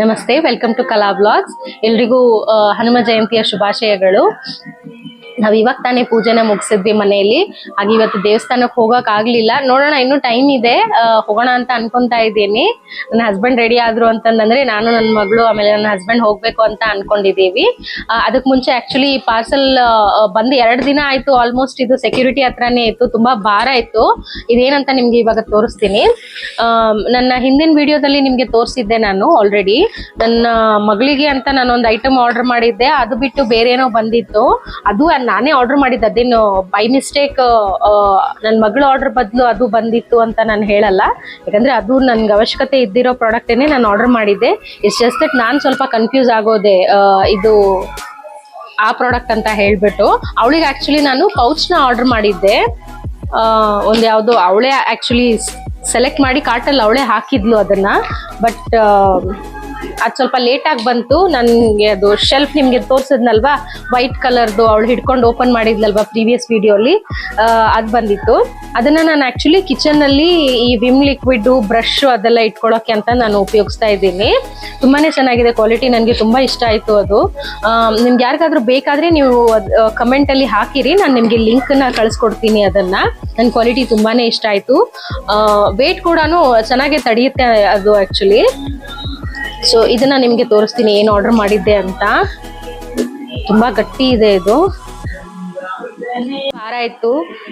ನಮಸ್ತೆ welcome to ಕಲಾ blogs ಎಲ್ರಿಗೂ ಹನುಮ ಜಯಂತಿಯ ಶುಭಾಶಯಗಳು. ನಾವ್ ಇವಾಗ ತಾನೇ ಪೂಜೆನ ಮುಗಿಸಿದ್ವಿ ಮನೆಯಲ್ಲಿ. ಹಾಗೆ ಇವತ್ತು ದೇವಸ್ಥಾನಕ್ಕೆ ಹೋಗಕ್ ಆಗ್ಲಿಲ್ಲ. ನೋಡೋಣ, ಇನ್ನು ಟೈಮ್ ಇದೆ. ಹೋಗೋಣ ಅಂತ ಅನ್ಕೊಂತಾ ಇದ್ದೀನಿ. ನನ್ನ ಹಸ್ಬೆಂಡ್ ರೆಡಿ ಆದ್ರು ಅಂತಂದ್ರೆ ನಾನು ನನ್ನ ಮಗಳು, ಆಮೇಲೆ ನನ್ನ ಹಸ್ಬೆಂಡ್ ಹೋಗ್ಬೇಕು ಅಂತ ಅನ್ಕೊಂಡಿದೀವಿ. ಅದಕ್ ಮುಂಚೆ ಆಕ್ಚುಲಿ ಪಾರ್ಸಲ್ ಬಂದ್ ಎರಡ್ ದಿನ ಆಯ್ತು. ಆಲ್ಮೋಸ್ಟ್ ಇದು ಸೆಕ್ಯೂರಿಟಿ ಹತ್ರನೇ ಇತ್ತು. ತುಂಬಾ ಭಾರ ಇತ್ತು. ಇದೇನಂತ ನಿಮ್ಗೆ ಇವಾಗ ತೋರಿಸ್ತೀನಿ. ನನ್ನ ಹಿಂದಿನ ವಿಡಿಯೋದಲ್ಲಿ ನಿಮ್ಗೆ ತೋರಿಸಿದ್ದೆ ನಾನು ಆಲ್ರೆಡಿ ನನ್ನ ಮಗಳಿಗೆ ಅಂತ ನಾನು ಒಂದು ಐಟಮ್ ಆರ್ಡರ್ ಮಾಡಿದ್ದೆ. ಅದು ಬಿಟ್ಟು ಬೇರೆ ಏನೋ ಬಂದಿತ್ತು. ಅದು ನಾನೇ ಆರ್ಡರ್ ಮಾಡಿದ್ದು. ಅದೇನು ಬೈ ಮಿಸ್ಟೇಕ್ ನನ್ನ ಮಗಳ ಆರ್ಡರ್ ಬದಲು ಅದು ಬಂದಿತ್ತು ಅಂತ ನಾನು ಹೇಳಲ್ಲ. ಯಾಕಂದರೆ ಅದು ನನಗೆ ಅವಶ್ಯಕತೆ ಇದ್ದಿರೋ ಪ್ರಾಡಕ್ಟೇನೆ ನಾನು ಆರ್ಡರ್ ಮಾಡಿದ್ದೆ. ಇಟ್ಸ್ ಜಸ್ಟ್ ದಟ್ ನಾನು ಸ್ವಲ್ಪ ಕನ್ಫ್ಯೂಸ್ ಆಗೋದೆ ಇದು ಆ ಪ್ರಾಡಕ್ಟ್ ಅಂತ ಹೇಳಿಬಿಟ್ಟು. ಅವಳಿಗೆ ಆ್ಯಕ್ಚುಲಿ ನಾನು ಪೌಚ್ನ ಆರ್ಡರ್ ಮಾಡಿದ್ದೆ. ಒಂದು ಯಾವುದು ಅವಳೇ ಆ್ಯಕ್ಚುಲಿ ಸೆಲೆಕ್ಟ್ ಮಾಡಿ ಕಾರ್ಟಲ್ಲಿ ಅವಳೇ ಹಾಕಿದ್ಲು ಅದನ್ನು. ಬಟ್ ಅದು ಸ್ವಲ್ಪ ಲೇಟ್ ಆಗಿ ಬಂತು. ನನಗೆ ಅದು ಶೆಲ್ಫ್ ನಿಮಗೆ ತೋರಿಸಿದ್ನಲ್ವಾ? ವೈಟ್ ಕಲರ್ದು ಅವಳು ಹಿಡ್ಕೊಂಡು ಓಪನ್ ಮಾಡಿದ್ಲಲ್ವಾ ಪ್ರೀವಿಯಸ್ ವಿಡಿಯೋಲಿ ಅದು ಬಂದಿತ್ತು. ಅದನ್ನ ನಾನು ಆಕ್ಚುಲಿ ಕಿಚನ್ ಅಲ್ಲಿ ಈ ವಿಮ್ ಲಿಕ್ವಿಡ್ ಬ್ರಷ್ ಅದೆಲ್ಲ ಇಟ್ಕೊಳ್ಳೋಕೆ ಅಂತ ನಾನು ಉಪಯೋಗಿಸ್ತಾ ಇದ್ದೀನಿ. ತುಂಬಾನೇ ಚೆನ್ನಾಗಿದೆ ಕ್ವಾಲಿಟಿ ನನಗೆ ತುಂಬಾ ಇಷ್ಟ ಆಯ್ತು ಅದು. ನಿಮ್ಗೆ ಯಾರಿಗಾದ್ರೂ ಬೇಕಾದ್ರೆ ನೀವು ಕಮೆಂಟ್ ಅಲ್ಲಿ ಹಾಕಿರಿ. ನಾನು ನಿಮಗೆ ಲಿಂಕ್ನ ಕಳಿಸ್ಕೊಡ್ತೀನಿ ಅದನ್ನ. ನನ್ನ ಕ್ವಾಲಿಟಿ ತುಂಬಾನೇ ಇಷ್ಟ ಆಯ್ತು. ವೇಟ್ ಕೂಡ ಚೆನ್ನಾಗೇ ತಡೆಯುತ್ತೆ ಅದು ಆಕ್ಚುಲಿ ಸೊ ಇದನ್ನ ನಿಮ್ಗೆ ತೋರಿಸ್ತೀನಿ ಏನು ಆರ್ಡರ್ ಮಾಡಿದ್ದೆ ಅಂತ. ತುಂಬಾ ಗಟ್ಟಿ ಇದೆ ಇದು. ಭಾರ ಇತ್ತು.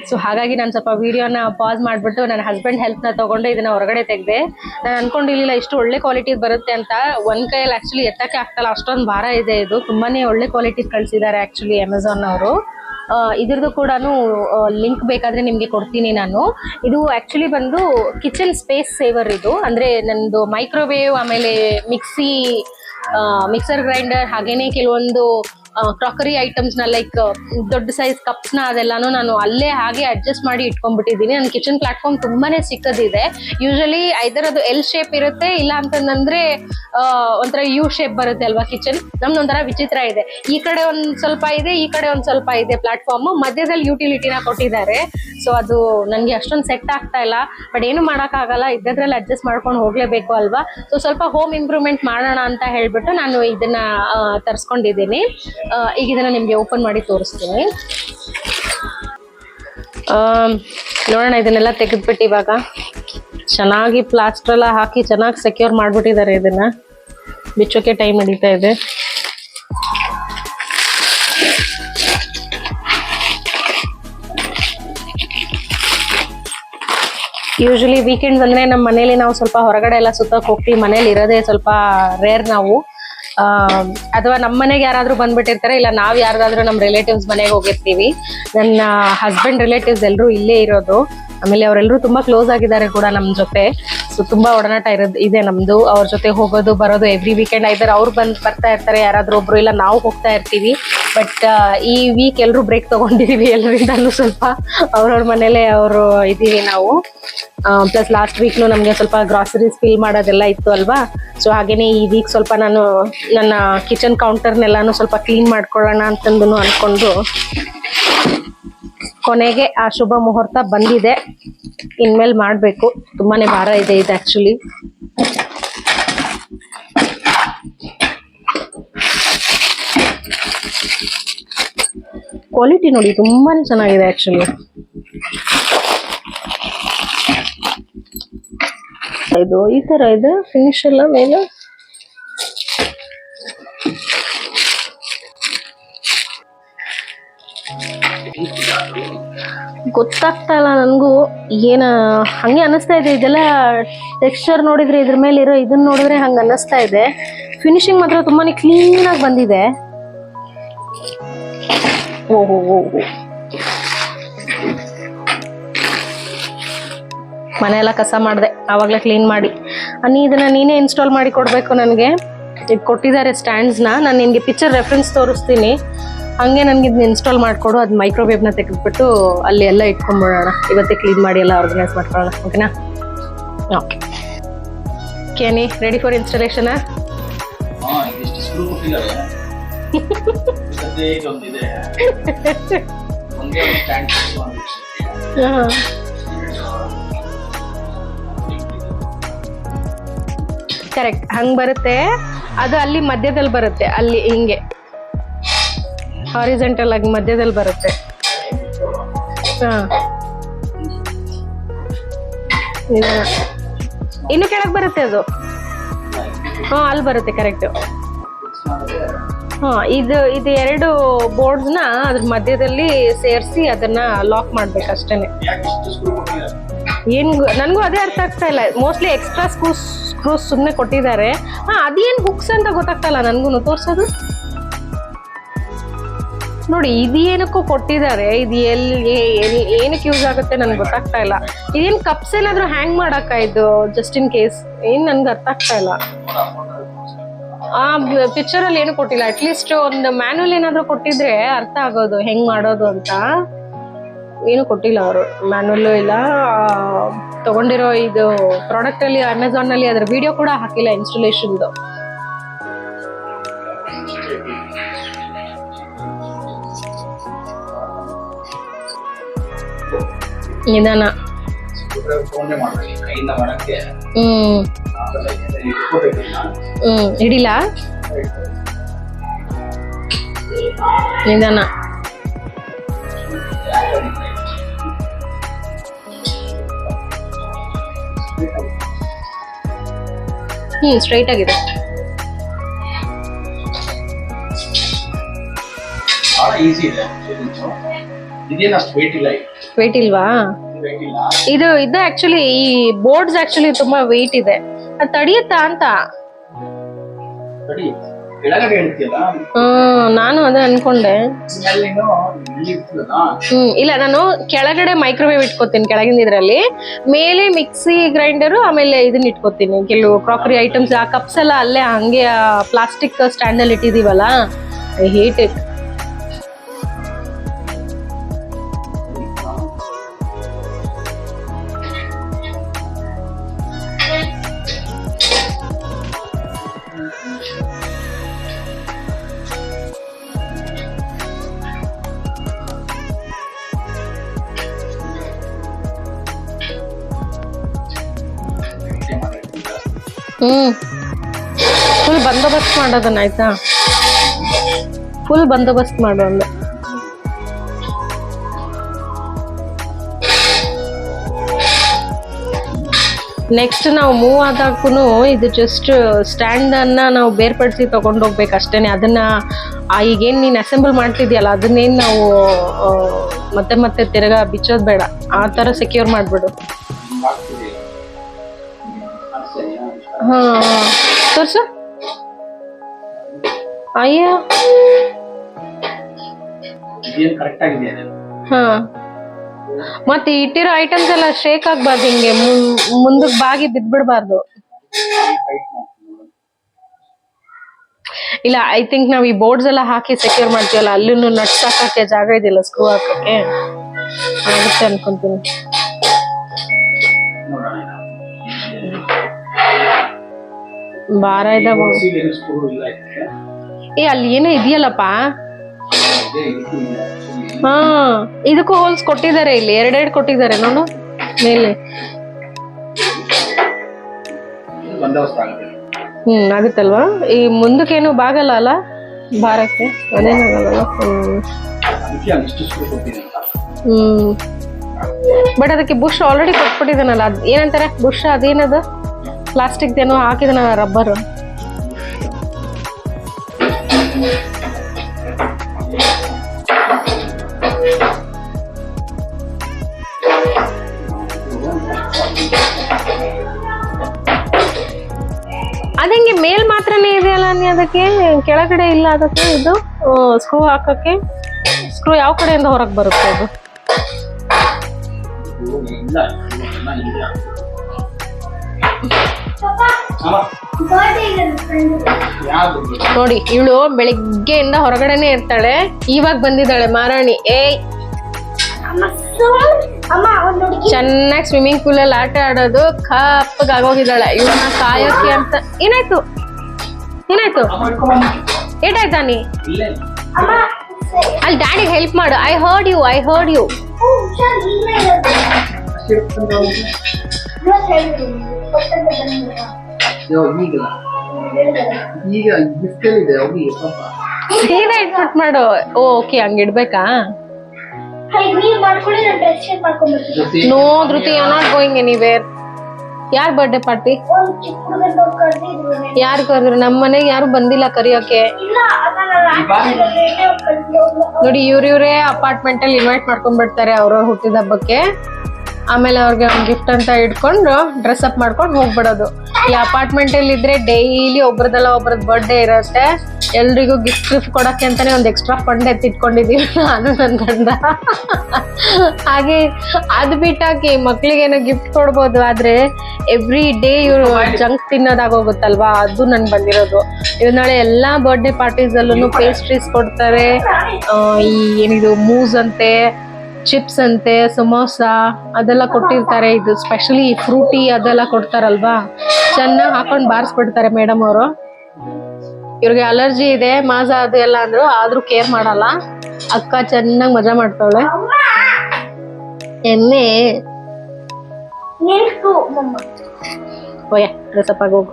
ಸೊ ಹಾಗಾಗಿ ನಾನು ಸ್ವಲ್ಪ ವಿಡಿಯೋನ ಪಾಸ್ ಮಾಡಿಬಿಟ್ಟು ನನ್ನ ಹಸ್ಬೆಂಡ್ ಹೆಲ್ಪ್ನ ತೊಗೊಂಡು ಇದನ್ನ ಹೊರಗಡೆ ತೆಗೆದೆ. ನಾನು ಅನ್ಕೊಂಡಿರ್ಲಿಲ್ಲ ಇಷ್ಟು ಒಳ್ಳೆ ಕ್ವಾಲಿಟಿ ಬರುತ್ತೆ ಅಂತ. ಒಂದ್ ಕೈಯಲ್ಲಿ ಆಕ್ಚುಲಿ ಎತ್ತಕ್ಕೆ ಆಗ್ತಲ್ಲ, ಅಷ್ಟೊಂದು ಭಾರ ಇದೆ ಇದು. ತುಂಬಾನೇ ಒಳ್ಳೆ ಕ್ವಾಲಿಟಿ ಕಳಿಸಿದ್ದಾರೆ ಆಕ್ಚುಲಿ ಅಮೆಝಾನ್ ಅವರು ಇದ್ರದ್ದು ಕೂಡ ಲಿಂಕ್ ಬೇಕಾದ್ರೆ ನಿಮಗೆ ಕೊಡ್ತೀನಿ ನಾನು. ಇದು ಆ್ಯಕ್ಚುಲಿ ಬಂದು ಕಿಚನ್ ಸ್ಪೇಸ್ ಸೇವರ್ ಇದು. ಅಂದರೆ ನಂದು ಮೈಕ್ರೋವೇವ್ ಆಮೇಲೆ ಮಿಕ್ಸಿ ಮಿಕ್ಸರ್ ಗ್ರೈಂಡರ್ ಹಾಗೇನೆ ಕೆಲವೊಂದು ಕ್ರಾಕರಿ ಐಟಮ್ಸ್ನ ಲೈಕ್ ದೊಡ್ಡ ಸೈಜ್ ಕಪ್ಸ್ನ ಅದೆಲ್ಲಾನು ನಾನು ಅಲ್ಲೇ ಹಾಗೆ ಅಡ್ಜಸ್ಟ್ ಮಾಡಿ ಇಟ್ಕೊಂಡ್ಬಿಟ್ಟಿದ್ದೀನಿ. ನನ್ನ ಕಿಚನ್ ಪ್ಲಾಟ್ಫಾರ್ಮ್ ತುಂಬಾನೇ ಸಿಕ್ಕದಿದೆ ಯೂಶಲಿ ಐದರ್ ಅದು ಎಲ್ ಶೇಪ್ ಇರುತ್ತೆ, ಇಲ್ಲ ಅಂತಂದ್ರೆ ಒಂಥರ ಯು ಶೇಪ್ ಬರುತ್ತೆ ಅಲ್ವಾ ಕಿಚನ್ ನಮ್ದು ಒಂಥರ ವಿಚಿತ್ರ ಇದೆ. ಈ ಕಡೆ ಒಂದ್ ಸ್ವಲ್ಪ ಇದೆ, ಈ ಕಡೆ ಒಂದ್ ಸ್ವಲ್ಪ ಇದೆ ಪ್ಲಾಟ್ಫಾರ್ಮ್ ಮಧ್ಯದಲ್ಲಿ ಯುಟಿಲಿಟಿನ ಕೊಟ್ಟಿದ್ದಾರೆ. ಸೊ ಅದು ನನಗೆ ಅಷ್ಟೊಂದು ಸೆಟ್ ಆಗ್ತಾ ಇಲ್ಲ. ಬಟ್ ಏನು ಮಾಡೋಕ್ಕಾಗಲ್ಲ, ಇದ್ದದ್ರಲ್ಲಿ ಅಡ್ಜಸ್ಟ್ ಮಾಡ್ಕೊಂಡು ಹೋಗ್ಲೇಬೇಕು ಅಲ್ವಾ? ಸೊ ಸ್ವಲ್ಪ ಹೋಮ್ ಇಂಪ್ರೂವ್ಮೆಂಟ್ ಮಾಡೋಣ ಅಂತ ಹೇಳ್ಬಿಟ್ಟು ನಾನು ಇದನ್ನ ತರ್ಸ್ಕೊಂಡಿದ್ದೀನಿ. ಈಗ ಇದನ್ನ ನಿಮ್ಗೆ ಓಪನ್ ಮಾಡಿ ತೋರಿಸ್ತೀನಿ. ನೋಡೋಣ ಇದನ್ನೆಲ್ಲ ತೆಗೆದ್ಬಿಟ್ಟು ಇವಾಗ. ಚೆನ್ನಾಗಿ ಪ್ಲಾಸ್ಟರ್ ಎಲ್ಲ ಹಾಕಿ ಚೆನ್ನಾಗಿ ಸೆಕ್ಯೂರ್ ಮಾಡ್ಬಿಟ್ಟಿದ್ದಾರೆ ಇದನ್ನ. ಬಿಚ್ಚೋಕೆ ಟೈಮ್ ಹಿಡಿತಾ ಇದೆ. ಯೂಶಲಿ ವೀಕೆಂಡ್ಸ್ ಅಂದ್ರೆ ನಮ್ಮ ಮನೇಲಿ ನಾವು ಸ್ವಲ್ಪ ಹೊರಗಡೆ ಎಲ್ಲ ಸುತ್ತಕ್ಕೆ ಹೋಗ್ತೀವಿ. ಮನೇಲಿ ಇರೋದೇ ಸ್ವಲ್ಪ ರೇರ್ ನಾವು. ಅಥವಾ ನಮ್ಮ ಮನೆಗೆ ಯಾರಾದ್ರೂ ಬಂದ್ಬಿಟ್ಟಿರ್ತಾರೆ, ಇಲ್ಲ ನಾವ್ ಯಾರ್ದಾದ್ರೂ ನಮ್ಮ ರಿಲೇಟಿವ್ಸ್ ಮನೆಗೆ ಹೋಗಿರ್ತೀವಿ. ನನ್ನ ಹಸ್ಬೆಂಡ್ ರಿಲೇಟಿವ್ಸ್ ಎಲ್ಲರೂ ಇಲ್ಲೇ ಇರೋದು. ಆಮೇಲೆ ಅವರೆಲ್ಲರೂ ತುಂಬಾ ಕ್ಲೋಸ್ ಆಗಿದ್ದಾರೆ ಕೂಡ ನಮ್ ಜೊತೆ. ಸೊ ತುಂಬಾ ಒಡನಾಟ ಇರೋದು ಇದೆ ನಮ್ದು. ಅವ್ರ ಜೊತೆ ಹೋಗೋದು, ಬರೋದು ಎವ್ರಿ ವೀಕೆಂಡ್ ಐದರ್ ಅವ್ರು ಬಂದ್ ಬರ್ತಾ ಇರ್ತಾರೆ, ಯಾರಾದ್ರೂ ಒಬ್ರು, ಇಲ್ಲ ನಾವು ಹೋಗ್ತಾ ಇರ್ತೀವಿ. ಬಟ್ ಈ ವೀಕ್ ಎಲ್ಲರೂ ಬ್ರೇಕ್ ತಗೊಂಡಿದೀವಿ ಎಲ್ಲರಿಂದಲೂ ಸ್ವಲ್ಪ. ಅವ್ರವ್ರ ಮನೇಲೆ ಅವರು ಇದೀವಿ ನಾವು. ಪ್ಲಸ್ ಲಾಸ್ಟ್ ವೀಕ್ನು ನಮಗೆ ಸ್ವಲ್ಪ ಗ್ರಾಸರೀಸ್ ಫಿಲ್ ಮಾಡೋದೆಲ್ಲ ಇತ್ತು ಅಲ್ವಾ? ಸೊ ಹಾಗೇನೆ ಈ ವೀಕ್ ಸ್ವಲ್ಪ ನಾನು ನನ್ನ ಕಿಚನ್ ಕೌಂಟರ್ನೆಲ್ಲಾನು ಸ್ವಲ್ಪ ಕ್ಲೀನ್ ಮಾಡ್ಕೊಳ್ಳೋಣ ಅಂತಂದು ಅನ್ಕೊಂಡು ಕೊನೆಗೆ ಆ ಶುಭ ಮುಹೂರ್ತ ಬಂದಿದೆ. ಇನ್ಮೇಲೆ ಮಾಡಬೇಕು. ತುಂಬಾನೇ ಭಾರ ಇದೆ ಇದು ಆಕ್ಚುಲಿ ಕ್ವಾಲಿಟಿ ನೋಡಿ, ತುಂಬಾನೇ ಚೆನ್ನಾಗಿದೆ ಆಕ್ಚುಲಿ ಇದು, ಈ ತರ ಇದೆ ಫಿನಿಶ್ ಎಲ್ಲ ಮೇಲೆ. ಗೊತ್ತಾಗ್ತಾ ಇಲ್ಲ ನನಗೂ, ಏನ, ಹಂಗೆ ಅನಿಸ್ತಾ ಇದೆ. ಇದೆಲ್ಲ ಟೆಕ್ಸ್ಚರ್ ನೋಡಿದ್ರೆ ಇದ್ರ ಮೇಲೆ ಇರೋ ಇದನ್ನ ನೋಡಿದ್ರೆ ಹಂಗೆ ಅನ್ನಿಸ್ತಾ ಇದೆ. ಫಿನಿಶಿಂಗ್ ಮಾತ್ರ ತುಂಬಾನೇ ಕ್ಲೀನ್ ಆಗಿ ಬಂದಿದೆ. ಓಹೋ ಓಹೋ ಮನೆ ಎಲ್ಲ ಕಸ ಮಾಡಿದೆ ಆವಾಗಲೇ ಕ್ಲೀನ್ ಮಾಡಿ. ಅನ್ನಿ ಇದನ್ನು ನೀನೇ ಇನ್ಸ್ಟಾಲ್ ಮಾಡಿ ಕೊಡಬೇಕು ನನಗೆ. ಇದು ಕೊಟ್ಟಿದ್ದಾರೆ ಸ್ಟ್ಯಾಂಡ್ಸ್ನ ನಾನು ನಿನಗೆ ಪಿಕ್ಚರ್ ರೆಫ್ರೆನ್ಸ್ ತೋರಿಸ್ತೀನಿ. ಹಾಗೆ ನನಗೆ ಇದನ್ನ ಇನ್ಸ್ಟಾಲ್ ಮಾಡಿಕೊಡು ಅದು ಮೈಕ್ರೋವೇವ್ನ ತೆಗೆದುಬಿಟ್ಟು ಅಲ್ಲಿ ಎಲ್ಲ ಇಟ್ಕೊಂಡ್ಬಿಡೋಣ ಇವತ್ತೇ ಕ್ಲೀನ್ ಮಾಡಿ ಎಲ್ಲ ಆರ್ಗನೈಸ್ ಮಾಡ್ಕೊಳ್ಳೋಣ. ಓಕೆನಾ ಓಕೆ ಕೇನಿ ರೆಡಿ ಫಾರ್ ಇನ್ಸ್ಟಾಲೇಷನ್ ಹಾ. ಕರೆಕ್ಟ್ ಹಂಗ್ ಬರುತ್ತೆ. ಅದು ಅಲ್ಲಿ ಮಧ್ಯದಲ್ಲಿ ಬರುತ್ತೆ. ಅಲ್ಲಿ ಹಿಂಗೆ. ಹಾರಿಜೆಂಟಲ್ ಆಗಿ ಮಧ್ಯದಲ್ಲಿ ಬರುತ್ತೆ. ಹಾ. ಇನ್ನು ಕೆಳಗೆ ಬರುತ್ತೆ ಅದು. ಹಾ, ಅಲ್ಲಿ ಬರುತ್ತೆ ಕರೆಕ್ಟ್ ಹಾ, ಇದು ಇದು ಎರಡು ಬೋರ್ಡ್ಸ್ನ ಅದ್ರ ಮಧ್ಯದಲ್ಲಿ ಸೇರಿಸಿ ಅದನ್ನ ಲಾಕ್ ಮಾಡ್ಬೇಕು ಅಷ್ಟೇನೆ. ಏನ್ ನನ್ಗೂ ಅದೇ ಅರ್ಥ ಆಗ್ತಾ ಇಲ್ಲ. ಮೋಸ್ಟ್ಲಿ ಎಕ್ಸ್ಟ್ರಾ ಸ್ಕ್ರೂಸ್ ಸ್ಕ್ರೂಸ್ ಸುಮ್ಮನೆ ಕೊಟ್ಟಿದ್ದಾರೆ. ಹಾ, ಅದೇನ್ ಹುಕ್ಸ್ ಅಂತ ಗೊತ್ತಾಗ್ತಾ ನನಗೂ ತೋರ್ಸೋದು? ನೋಡಿ, ಇದು ಏನಕ್ಕೂ ಕೊಟ್ಟಿದ್ದಾರೆ. ಇದು ಎಲ್ಲಿ ಏನಕ್ಕೆ ಯೂಸ್ ಆಗುತ್ತೆ ನನಗೆ ಗೊತ್ತಾಗ್ತಾ ಇಲ್ಲ. ಇದೇನ್ ಕಪ್ಸ್ ಏನಾದರೂ ಹ್ಯಾಂಗ್ ಮಾಡಕ್ಕ ಇದು ಜಸ್ಟ್ ಇನ್ ಕೇಸ್ ಏನ್ ನನಗೆ ಅರ್ಥ ಆಗ್ತಾ ಇಲ್ಲ. ಆ ಪಿಕ್ಚರಲ್ಲಿ ಏನು ಕೊಟ್ಟಿಲ್ಲ. ಅಟ್ಲೀಸ್ಟ್ ಒಂದು ಮ್ಯಾನ್ಯಲ್ ಏನಾದರೂ ಕೊಟ್ಟಿದ್ರೆ ಅರ್ಥ ಆಗೋದು ಹೆಂಗ್ ಮಾಡೋದು ಅಂತ. ಏನು ಕೊಟ್ಟಿಲ್ಲ ಅವರು. ಮ್ಯಾನುವಲ್ಲು ಇಲ್ಲ. ತಗೊಂಡಿರೋ ಇದು ಪ್ರಾಡಕ್ಟ್ ಅಲ್ಲಿ ಅಮೆಝಾನ್ನಲ್ಲಿ ಅದ್ರ ವಿಡಿಯೋ ಕೂಡ ಹಾಕಿಲ್ಲ ಇನ್ಸ್ಟಾಲೇಷನ್ದು ನಿಧಾನ. ಹ್ಮ್. ಹ್ಮ್. ಹಿಡಿಲ್ಲ ನಿಧಾನ. ಹ್ಮ್ ಸ್ಟ್ರೈಟ್ ಆಗಿದೆ. ವೇಟ್ ವೇಟ್ ಇಲ್ವಾ? ವೇಟ್ ಇದು ಇದು ಆಕ್ಚುಲಿ ಈ ಬೋರ್ಡ್ಸ್ ಆಕ್ಚುಲಿ ತುಂಬಾ ವೆಯ್ಟ್ ಇದೆ. ಅದು ತಡಿಯುತ್ತಾ ಅಂತ? ಕೆಳಗಡೆ ಹೇಳ್ತೀಯಲ್ಲ? ಹ್ಮ್ ನಾನು ಅದೇ ಅನ್ಕೊಂಡೆ. ಇಲ್ಲಿ ಇರ್ತದಲ್ಲ? ಹ್ಮ್ ಇಲ್ಲ ನಾನು ಕೆಳಗಡೆ ಮೈಕ್ರೋವೇವ್ ಇಟ್ಕೋತೀನಿ ಕೆಳಗಿನ ಇದ್ರಲ್ಲಿ. ಮೇಲೆ ಮಿಕ್ಸಿ ಗ್ರೈಂಡರು ಆಮೇಲೆ ಇದನ್ನ ಇಟ್ಕೋತೀನಿ. ಕೆಲವು ಕ್ರಾಕರಿ ಐಟಮ್ಸ್ ಆ ಕಪ್ಸ್ ಎಲ್ಲ ಅಲ್ಲೇ ಹಂಗೆ ಪ್ಲಾಸ್ಟಿಕ್ ಸ್ಟ್ಯಾಂಡಲ್ಲಿ ಇಟ್ಟಿದೀವಲ್ಲ? ಹೇಟ್ ಇಟ್ ಫುಲ್ ಬಂದೋಬಸ್ತ್ ಮಾಡೋದನ್ನ ಆಯ್ತಾ? ಫುಲ್ ಬಂದೋಬಸ್ತ್ ಮಾಡೋಣ ನೆಕ್ಸ್ಟ್ ನಾವು ಮೂವ್ ಆದಾಗೂ ಇದು ಜಸ್ಟ್ ಸ್ಟ್ಯಾಂಡ್ ಅನ್ನ ನಾವು ಬೇರ್ಪಡಿಸಿ ತಗೊಂಡು ಹೋಗ್ಬೇಕು ಅಷ್ಟೇನೆ. ಅದನ್ನ ಈಗೇನ್ ನೀನ್ ಅಸೆಂಬಲ್ ಮಾಡ್ತಿದ್ಯಲ್ಲ, ಅದನ್ನೇನು ನಾವು ಮತ್ತೆ ಮತ್ತೆ ತಿರ್ಗಾ ಬಿಚ್ಚೋದ್ ಬೇಡ. ಆ ತರ ಸೆಕ್ಯೂರ್ ಮಾಡ್ಬಿಡು. ಹಾ. ತೋರ್ಸು. ಅಯ್ಯೋ. ಇದೇನು ಕರೆಕ್ಟ್ ಆಗಿದೆ ಹಾ. ಮತ್ತೆ ಇಟ್ಟಿರೋ ಐಟಮ್ಸ್ ಎಲ್ಲ ಶೇಕ್ ಆಗ್ಬಾರ್ದು ಹಿಂಗೆ. ಮುಂದಕ್ಕೆ ಮುಂದಕ್ ಬಾಗಿ ಬಿದ್ಬಿಡ್ಬಾರ್ದು. ಇಲ್ಲ ಐ ಥಿಂಕ್ ನಾವ್ ಈ ಬೋರ್ಡ್ಸ್ ಎಲ್ಲ ಹಾಕಿ ಸೆಕ್ಯೂರ್ ಮಾಡ್ತೀವಲ್ಲ ಅಲ್ಲೂ ನಟ್ಸ್ ಹಾಕಕ್ಕೆ ಜಾಗ ಇದೆಯಲ್ಲ ಸ್ಕ್ರೂ ಹಾಕಕ್ಕೆ? ಆಗುತ್ತೆ ಅನ್ಕೊಂತೀನಿ. ಭಾರ ಇದಾವ. ಏ, ಅಲ್ಲಿ ಏನೋ ಇದೆಯಲ್ಲಪ್ಪ? ಹಾ, ಇದಕ್ಕೂ ಹೋಲ್ಸ್ ಕೊಟ್ಟಿದ್ದಾರೆ ಇಲ್ಲಿ, ಎರಡೆರಡು ಕೊಟ್ಟಿದ್ದಾರೆ ನಾನು ಮೇಲೆ. ಹ್ಮ್, ಆಗುತ್ತಲ್ವಾ? ಈ ಮುಂದಕ್ಕೇನು ಬಾಗಲ್ಲ ಅಲ್ಲ? ಭಾರಕ್ಕೆ? ಅದೇನಾಗಲ್ಲ ಹ್ಮ್. ಬಟ್ ಅದಕ್ಕೆ ಬುಷ್ ಆಲ್ರೆಡಿ ಕೊಟ್ಬಿಟ್ಟಿದ್ದಾನಲ್ಲ, ಅದ್ ಏನಂತಾರೆ? ಬುಷ್ ಅದೇನದು? ಪ್ಲಾಸ್ಟಿಕ್ ಏನೋ ಹಾಕಿದ ರಬ್ಬರ್ ಅದಂಗೆ ಮೇಲ್ ಮಾತ್ರನೇ ಇದೆಯಲ್ಲ ನೀ ಅದಕ್ಕೆ? ಕೆಳಗಡೆ ಇಲ್ಲ ಅದಕ್ಕೆ ಇದು? ಸ್ಕ್ರೂ ಹಾಕಕ್ಕೆ? ಸ್ಕ್ರೂ ಯಾವ ಕಡೆಯಿಂದ ಹೊರಗೆ ಬರುತ್ತೆ ಅದು? ನೋಡಿ, ಇವಳು ಬೆಳಿಗ್ಗೆಯಿಂದ ಹೊರಗಡೆನೆ ಇರ್ತಾಳೆ. ಇವಾಗ ಬಂದಿದ್ದಾಳೆ ಮಾರಾಣಿ. ಏಯ್. ಚೆನ್ನಾಗಿ ಸ್ವಿಮ್ಮಿಂಗ್ ಪೂಲ್ ಅಲ್ಲಿ ಆಟ ಆಡೋದು ಕಪ್ಪಗಾಗೋಗಿದ್ದಾಳೆ ಇವಳನ್ನ ಕಾಯೋಕೆ ಅಂತ. ಏನಾಯ್ತು? ಏನಾಯ್ತು. ಏಟಾಯ್ತಾ ನೀ? ಅಲ್ಲಿ ಡ್ಯಾಡಿಗೆ ಹೆಲ್ಪ್ ಮಾಡು. I heard you I heard you. ಈಗ ಈಗ ಪಾಪ ಸೀದಾ ಇಟ್ಬಿಟ್ ಮಾಡು. ಓಕೆ ಹಂಗೆ ಇಡ್ಬೇಕಾ? No Dhruti you not going anywhere ಯಾರ್ ಬರ್ಡೇ ಪಾರ್ಟಿ. ಯಾರು ಕರೆದ್ರು? ನಮ್ಮ ಮನೆಗೆ ಯಾರು ಬಂದಿಲ್ಲ ಕರಿಯೋಕೆ? ನೋಡಿ ಇವ್ರ ಇವರೇ ಅಪಾರ್ಟ್ಮೆಂಟ್ ಅಲ್ಲಿ ಇನ್ವೈಟ್ ಮಾಡ್ಕೊಂಡ್ಬಿಡ್ತಾರೆ ಅವ್ರವ್ರ ಹುಟ್ಟಿದ ಹಬ್ಬಕ್ಕೆ. ಆಮೇಲೆ ಅವ್ರಿಗೆ ಒಂದು ಗಿಫ್ಟ್ ಅಂತ ಇಟ್ಕೊಂಡು ಡ್ರೆಸ್ ಅಪ್ ಮಾಡ್ಕೊಂಡು ಹೋಗ್ಬಿಡೋದು. ಈ ಅಪಾರ್ಟ್ಮೆಂಟ್ ಅಲ್ಲಿ ಇದ್ರೆ ಡೈಲಿ ಒಬ್ರದಲ್ಲ ಒಬ್ರದ್ದು ಬರ್ಡೇ ಇರುತ್ತೆ. ಎಲ್ರಿಗೂ ಗಿಫ್ಟ್ ಗಿಫ್ಟ್ ಕೊಡಕ್ಕೆ ಅಂತಲೇ ಒಂದು ಎಕ್ಸ್ಟ್ರಾ ಫಂಡ್ ಎತ್ತಿಟ್ಕೊಂಡಿದ್ದೀವಿ ನಾನು ನನ್ ಗಂಡ. ಹಾಗೆ ಅದು ಬಿಟ್ಟಾಕಿ ಮಕ್ಳಿಗೇನೋ ಗಿಫ್ಟ್ ಕೊಡ್ಬೋದು ಆದ್ರೆ ಎವ್ರಿ ಡೇ ಇವರು ಜಂಕ್ ತಿನ್ನೋದಾಗೋಗುತ್ತಲ್ವಾ? ಅದು ನನ್ ಬಂದಿರೋದು. ಇವ್ ನಾಳೆ ಎಲ್ಲಾ ಬರ್ಡೇ ಪಾರ್ಟೀಸಲ್ಲೂ ಪೇಸ್ಟ್ರೀಸ್ ಕೊಡ್ತಾರೆ. ಈ ಏನಿದು, ಮೂಸ್ ಅಂತೆ. ಚಿಪ್ಸ್ ಅಂತೆ ಸಮೋಸ ಅದೆಲ್ಲ ಕೊಟ್ಟಿರ್ತಾರೆ ಇದು ಸ್ಪೆಷಲಿ ಫ್ರೂಟಿ ಅದೆಲ್ಲ ಕೊಡ್ತಾರಲ್ವಾ? ಚೆನ್ನಾಗಿ ಹಾಕೊಂಡು ಬಾರಿಸ್ಬಿಡ್ತಾರೆ ಮೇಡಮ್ ಅವರು. ಇವ್ರಿಗೆ ಅಲರ್ಜಿ ಇದೆ ಮಾಸ ಅದು ಎಲ್ಲ ಅಂದ್ರು ಆದ್ರೂ ಕೇರ್ ಮಾಡಲ್ಲ. ಅಕ್ಕ ಚೆನ್ನಾಗಿ ಮಜಾ ಮಾಡ್ತಾವಳೆ. ಎಣ್ಣೆ. ಹೋಗಿ ಓಯ್ ಡ್ರೆಸ್ಅಪ್ ಆಗಿ ಹೋಗು.